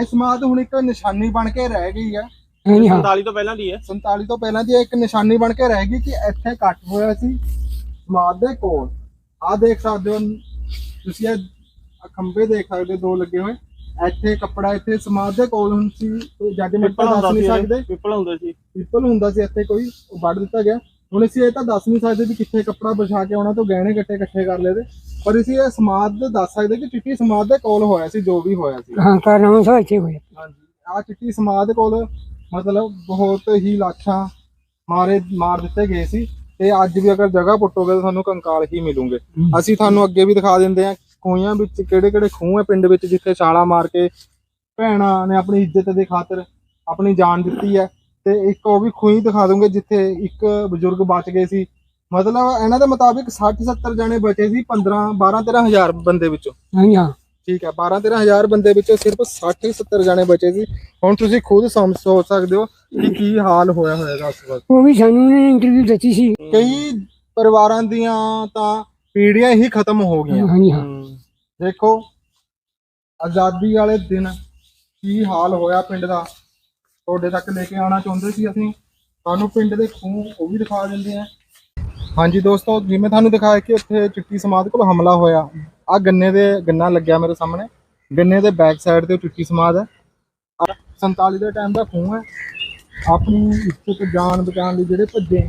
ਇਹ ਸਮਾਧ ਹੁਣ ਇੱਕ ਨਿਸ਼ਾਨੀ ਬਣ ਕੇ ਰਹਿ ਗਈ ਹੈ। 47 ਤੋਂ ਪਹਿਲਾਂ ਦੀ ਹੈ। 47 ਤੋਂ ਪਹਿਲਾਂ ਦੀ ਇੱਕ ਨਿਸ਼ਾਨੀ ਬਣ ਕੇ ਰਹਿ ਗਈ ਕਿ ਇੱਥੇ ਕੱਟ ਹੋਇਆ ਸੀ ਸਮਾਧ ਦੇ ਕੋਲ। ਆਹ ਦੇਖ ਸਕਦੇ ਹੋ ਤੁਸੀਂ ਇਹ ਖੰਭੇ ਦੇਖ ਸਕਦੇ ਹੋ ਦੋ ਲੱਗੇ ਹੋਏ। ਇੱਥੇ ਕੱਪੜਾ ਇੱਥੇ ਸਮਾਜ ਦੇ ਕੋਲ ਹੁਣ ਸੀ ਤੇ ਜੱਜ ਮੈਨੂੰ ਤਾਂ ਦੱਸ ਨਹੀਂ ਸਕਦੇ। ਪਿੱਪਲ ਹੁੰਦਾ ਸੀ। ਪਿੱਪਲ ਹੁੰਦਾ ਸੀ ਇੱਥੇ ਕੋਈ ਉਹ ਵੱਢ ਦਿੱਤਾ ਗਿਆ। ਹੁਣ ਅਸੀਂ ਇਹ ਤਾਂ ਦੱਸ ਨਹੀਂ ਸਕਦੇ ਵੀ ਕਿੱਥੇ ਕੱਪੜਾ ਵਿਛਾ ਕੇ ਆਉਣਾ ਤੋਂ ਗਹਿਣੇ ਇਕੱਠੇ ਇਕੱਠੇ ਕਰ ਲਏ ਪਰ ਅਸੀਂ ਇਹ ਸਮਾਜ ਦੇ ਦੱਸ ਸਕਦੇ ਕਿ ਚਿੱਟੀ ਸਮਾਜ ਦੇ ਕੋਲ ਹੋਇਆ ਸੀ ਜੋ ਵੀ ਹੋਇਆ ਸੀ। ਹਾਂ ਤਾਂ 900 ਇੱਥੇ ਹੋਇਆ। ਹਾਂਜੀ ਆ ਚਿੱਟੀ ਸਮਾਜ ਦੇ ਕੋਲ ਮਤਲਬ ਬਹੁਤ ਹੀ ਲਾਸ਼ਾਂ ਮਾਰੇ ਮਾਰ ਦਿੱਤੇ ਗਏ ਸੀ। ਤੇ ਅੱਜ ਵੀ ਅਗਰ ਜਗ੍ਹਾ ਪੁੱਟੋਗੇ ਤਾਂ ਤੁਹਾਨੂੰ ਕੰਕਾਲ ਹੀ ਮਿਲੂਗੇ। ਅਸੀਂ ਤੁਹਾਨੂੰ ਅੱਗੇ ਵੀ ਦਿਖਾ ਦਿੰਦੇ ਆ ਖੂਹਾਂ ਵਿੱਚ ਕਿਹੜੇ ਕਿਹੜੇ ਖੂਹ ਹੈ ਪਿੰਡ ਵਿੱਚ ਜਿੱਥੇ ਛਾਲਾ ਮਾਰ ਕੇ ਭੈਣਾਂ ਨੇ ਆਪਣੀ ਇੱਜ਼ਤ ਦੇ ਖਾਤਰ ਆਪਣੀ ਜਾਨ ਦਿੱਤੀ ਹੈ ਤੇ ਇੱਕ ਉਹ ਵੀ ਖੂਹੀ ਦਿਖਾ ਦੂੰਗੇ ਜਿੱਥੇ ਇੱਕ ਬਜ਼ੁਰਗ ਬਚ ਗਏ ਸੀ। ਮਤਲਬ ਇਹਨਾਂ ਦੇ ਮੁਤਾਬਿਕ 60 70 ਜਣੇ ਬਚੇ ਸੀ 15 12 13 ਹਜ਼ਾਰ ਬੰਦੇ ਵਿੱਚੋਂ। ਹਾਂਜੀ ਹਾਂ। ਠੀਕ ਹੈ 12 13 ਹਜ਼ਾਰ ਬੰਦੇ ਵਿੱਚੋਂ ਸਿਰਫ 60 70 ਜਣੇ ਬਚੇ ਸੀ। ਹੁਣ ਤੁਸੀਂ ਖੁਦ ਸਮਝ ਸੋਚ ਸਕਦੇ ਹੋ ਕਿ ਕੀ ਹਾਲ ਹੋਇਆ ਹੋਇਆ ਉਸ ਵਕਤ। ਉਹ ਵੀ ਸਾਨੂੰ ਇੰਟਰਵਿਊ ਦਿੱਤੀ ਸੀ। ਕਈ ਪਰਿਵਾਰਾਂ ਦੀਆਂ ਤਾਂ ਪੀੜੀਆਂ ਹੀ ਖਤਮ ਹੋ ਗਈਆਂ। ਹਾਂਜੀ ਹਾਂ। ਦੇਖੋ ਆਜ਼ਾਦੀ ਵਾਲੇ ਦਿਨ ਕੀ ਹਾਲ ਹੋਇਆ ਪਿੰਡ ਦਾ? ਤੁਹਾਡੇ ਤੱਕ ਲੈ ਕੇ ਆਉਣਾ ਚਾਹੁੰਦੇ ਸੀ ਅਸੀਂ। ਤੁਹਾਨੂੰ ਪਿੰਡ ਦੇ ਖੂਹ ਉਹ ਵੀ ਦਿਖਾ ਦਿੰਦੇ ਆ। ਹਾਂਜੀ ਦੋਸਤੋ ਜਿਵੇਂ ਤੁਹਾਨੂੰ ਦਿਖਾਇਆ ਕਿ ਉੱਥੇ ਚਿੱਟੀ ਸਮਾਧ ਕੋਲ ਹਮਲਾ ਹੋਇਆ। ਆ ਗੰਨੇ ਦੇ ਗੰਨਾ ਲੱਗਿਆ ਮੇਰੇ ਸਾਹਮਣੇ। ਗੰਨੇ ਦੇ ਬੈਕ ਸਾਈਡ ਤੇ ਉਹ ਚਿੱਟੀ ਸਮਾਧ ਹੈ। ਆਹ 47 ਦੇ ਟਾਈਮ ਦਾ ਖੂਹ ਹੈ। ਆਪਣੀ ਇੱਜ਼ਤ ਜਾਣ ਬਚਾਉਣ ਲਈ ਜਿਹੜੇ ਭੱਜੇ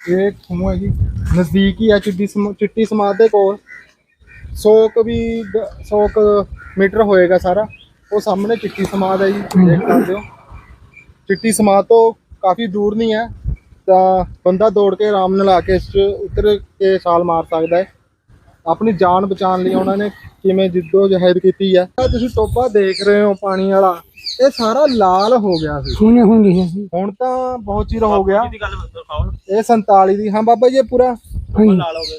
ਇਹ ਖੂਹ ਹੈ ਜੀ। ਨਜ਼ਦੀਕ ਹੀ ਹੈ ਚਿੱਟੀ ਸਮਾ, ਚਿੱਟੀ ਸਮਾਧ ਦੇ ਕੋਲ। 100 ਕੁ ਵੀ 100 ਕੁ ਮੀਟਰ ਹੋਏਗਾ ਸਾਰਾ। ਉਹ ਸਾਹਮਣੇ ਚਿੱਟੀ ਸਮਾਧ ਹੈ ਜੀ ਦੇਖ ਸਕਦੇ ਹੋ। ਚਿੱਟੀ ਸਮਾਧ ਤੋਂ ਕਾਫੀ ਦੂਰ ਨਹੀਂ ਹੈ। ਤਾਂ ਬੰਦਾ ਦੌੜ ਕੇ ਆਰਾਮ ਨਾਲ ਆ ਕੇ ਇਸ 'ਚ ਉਤਰ ਕੇ ਛਾਲ ਮਾਰ ਸਕਦਾ ਹੈ। ਆਪਣੀ ਜਾਨ ਬਚਾਉਣ ਲਈ ਉਹਨਾਂ ਨੇ ਕਿਵੇਂ ਜਿੱਦੋ ਜਹਿਦ ਕੀਤੀ ਹੈ। ਆਹ ਤੁਸੀਂ ਟੋਪਾ ਦੇਖ ਰਹੇ ਹੋ, ਪਾਣੀ ਵਾਲਾ। ਇਹ ਸਾਰਾ ਲਾਲ ਹੋ ਗਿਆ ਸੀ। ਸੋਨੇ ਹੁੰਦੀ ਸੀ। ਹੁਣ ਤਾਂ ਬਹੁਤ ਚਿਰ ਹੋ ਗਿਆ। ਦੀ ਗੱਲ ਦਿਖਾਓ ਇਹ 47 ਦੀ। ਹਾਂ ਬਾਬਾ ਜੀ ਇਹ ਪੂਰਾ ਲਾਲ ਹੋ ਗਏ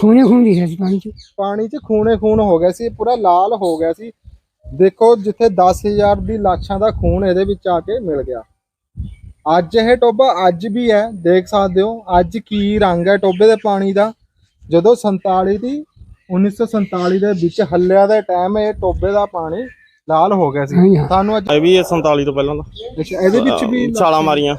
ਸੋਨੇ ਹੁੰਦੀ ਸੀ ਪਾਣੀ ਚ। ਪਾਣੀ 'ਚ ਖੂਨੇ ਖੂਨ ਹੋ ਗਿਆ ਸੀ ਇਹ ਪੂਰਾ ਲਾਲ ਹੋ ਗਿਆ ਸੀ। ਦੇਖੋ ਜਿੱਥੇ 10000 ਦੀ ਲਾਸ਼ਾਂ ਦਾ ਖੂਨ ਇਹਦੇ ਵਿੱਚ ਆ ਕੇ ਮਿਲ ਗਿਆ। ਅੱਜ ਇਹ ਟੋਬਾ ਅੱਜ ਵੀ ਹੈ ਦੇਖ ਸਕਦੇ ਹੋ। ਅੱਜ ਕੀ ਰੰਗ ਹੈ ਟੋਬੇ ਦੇ ਪਾਣੀ ਦਾ। ਜਦੋਂ 47 ਦੀ 1947 ਦੇ ਵਿੱਚ ਹੱਲਿਆ ਦੇ ਟਾਈਮ ਇਹ ਟੋਬੇ ਦਾ ਪਾਣੀ ਲਾਲ ਹੋ ਗਿਆ ਸੀ। ਹਾਂ। ਸਾਨੂੰ ਅੱਜ ਇਹ ਵੀ ਇਹ 47 ਤੋਂ ਪਹਿਲਾਂ ਦਾ। ਅੱਛਾ, ਇਹਦੇ ਵਿੱਚ ਵੀ ਛਾਲਾਂ ਮਾਰੀਆਂ।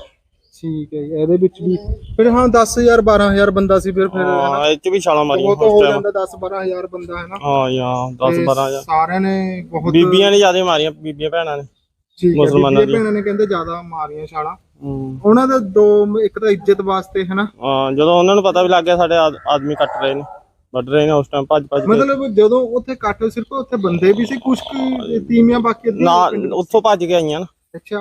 ਠੀਕ ਹੈ ਜੀ, ਇਹਦੇ ਵਿੱਚ ਵੀ। ਫਿਰ ਹਾਂ 10000 12000 ਬੰਦਾ ਸੀ ਫਿਰ ਫਿਰ ਹਾਂ ਇਹ ਚ ਵੀ ਛਾਲਾਂ ਮਾਰੀਆਂ ਉਹ ਤਾਂ ਉਸ ਹੋ ਜਾਂਦਾ 10 12000 ਬੰਦਾ ਹੈ ਨਾ ਹਾਂ ਯਾ 10 ਤੇ 12 ਹਜ਼ਾਰ। ਸਾਰਿਆਂ ਨੇ ਬਹੁਤ ਬੀਬੀਆਂ ਨੇ ਜ਼ਿਆਦਾ ਮਾਰੀਆਂ ਬੀਬੀਆਂ ਭੈਣਾਂ ਨੇ। ਠੀਕ ਹੈ, ਮੁਸਲਮਾਨਾਂ ਬੀਬੀਆਂ ਦੀ। ਭੈਣਾਂ ਨੇ ਕਹਿੰਦੇ ਜ਼ਿਆਦਾ ਮਾਰੀਆਂ ਛਾਲਾਂ। ਉਹਨਾਂ ਦਾ ਦੋ ਇੱਕ ਤਾਂ ਇੱਜ਼ਤ ਵਾਸਤੇ ਹੈ ਨਾ ਹਾਂ ਜਦੋਂ ਉਹਨਾਂ ਨੂੰ ਪਤਾ ਵੀ ਲੱਗ ਗਿਆ ਸਾਡੇ ਆਦ- ਆਦਮੀ ਕੱਟ ਰਹੇ ਨੇ। ਵੱਢ ਰਹੇ ਨੇ ਉਸ ਟਾਈਮ ਭੱਜ ਭੱਜ ਕੇ। ਮਤਲਬ ਜਦੋਂ ਉੱਥੇ ਕੱਟ ਸਿਰਫ ਉੱਥੇ ਬੰਦੇ ਵੀ ਸੀ ਕੁਝ ਕੁ ਤੀਮੀਆਂ ਬਾਕੀ ਨਾ ਪਿੰਡ। ਉੱਥੋਂ ਭੱਜ ਕੇ ਆਈਆਂ ਨਾ। ਅੱਛਾ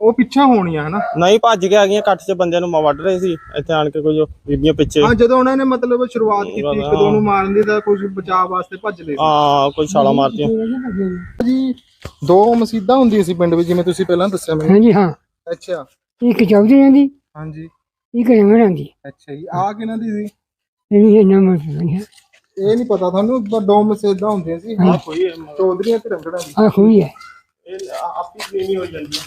ਉਹ ਪਿੱਛਾ ਹੋਣੀਆਂ ਹੈ ਨਾ ਨਹੀਂ ਭੱਜ ਕੇ ਆ ਗਈਆਂ ਕੱਟ 'ਚ ਬੰਦਿਆਂ ਨੂੰ ਮ- ਵੱਢ ਰਹੇ ਸੀ। ਇੱਥੇ ਆਣ ਕੇ ਕੋਈ ਬੀਬੀਆਂ ਪਿੱਛੇ। ਹਾਂ ਜਦੋਂ ਉਹਨਾਂ ਨੇ ਮਤਲਬ ਸ਼ੁਰੂਆਤ ਕੀਤੀ ਇੱਕ ਦੋ ਨੂੰ ਮਾਰਨ ਦੀ ਤਾਂ ਕੁਝ ਬਚਾਅ ਵਾਸਤੇ ਭੱਜ ਲਏ ਹਾਂ ਕੋਈ ਛਾਲਾਂ ਮਾਰਤੀਆਂ। ਜੀ ਦੋ ਮਸਜਿਦਾਂ ਹੁੰਦੀਆਂ ਸੀ ਪਿੰਡ ਵਿੱਚ ਜਿਵੇਂ ਤੁਸੀਂ ਪਹਿਲਾਂ ਦੱਸਿਆ ਮੈਨੂੰ। ਹਾਂਜੀ ਹਾਂ। ਅੱਛਾ। ਇੱਕ ਚੌਧਰੀ ਜਾਂਦੀ ਹਾਂਜੀ। ਇੱਕ ਰੰਗਣ ਆਂਦੀ ਅੱਛਾ ਜੀ ਆ ਕਿਹਨਾਂ ਦੀ ਸੀ? ਇਹ ਨਾਮ ਹੈ। ਇਹ ਨਹੀਂ ਪਤਾ ਤੁਹਾਨੂੰ ਪਰ ਦੋ ਮਸਜਿਦਾਂ ਹੁੰਦੀਆਂ ਸੀ। ਆ ਕੋਈ ਚੌਧਰੀਆਂ ਤੇ ਰੰਗੜਾ ਦੀ। ਆ ਖੂਹੀ ਹੈ। ਇਹ ਆਪੀ ਕਲੀਨੀ ਹੋ ਜਾਂਦੀ ਹੈ?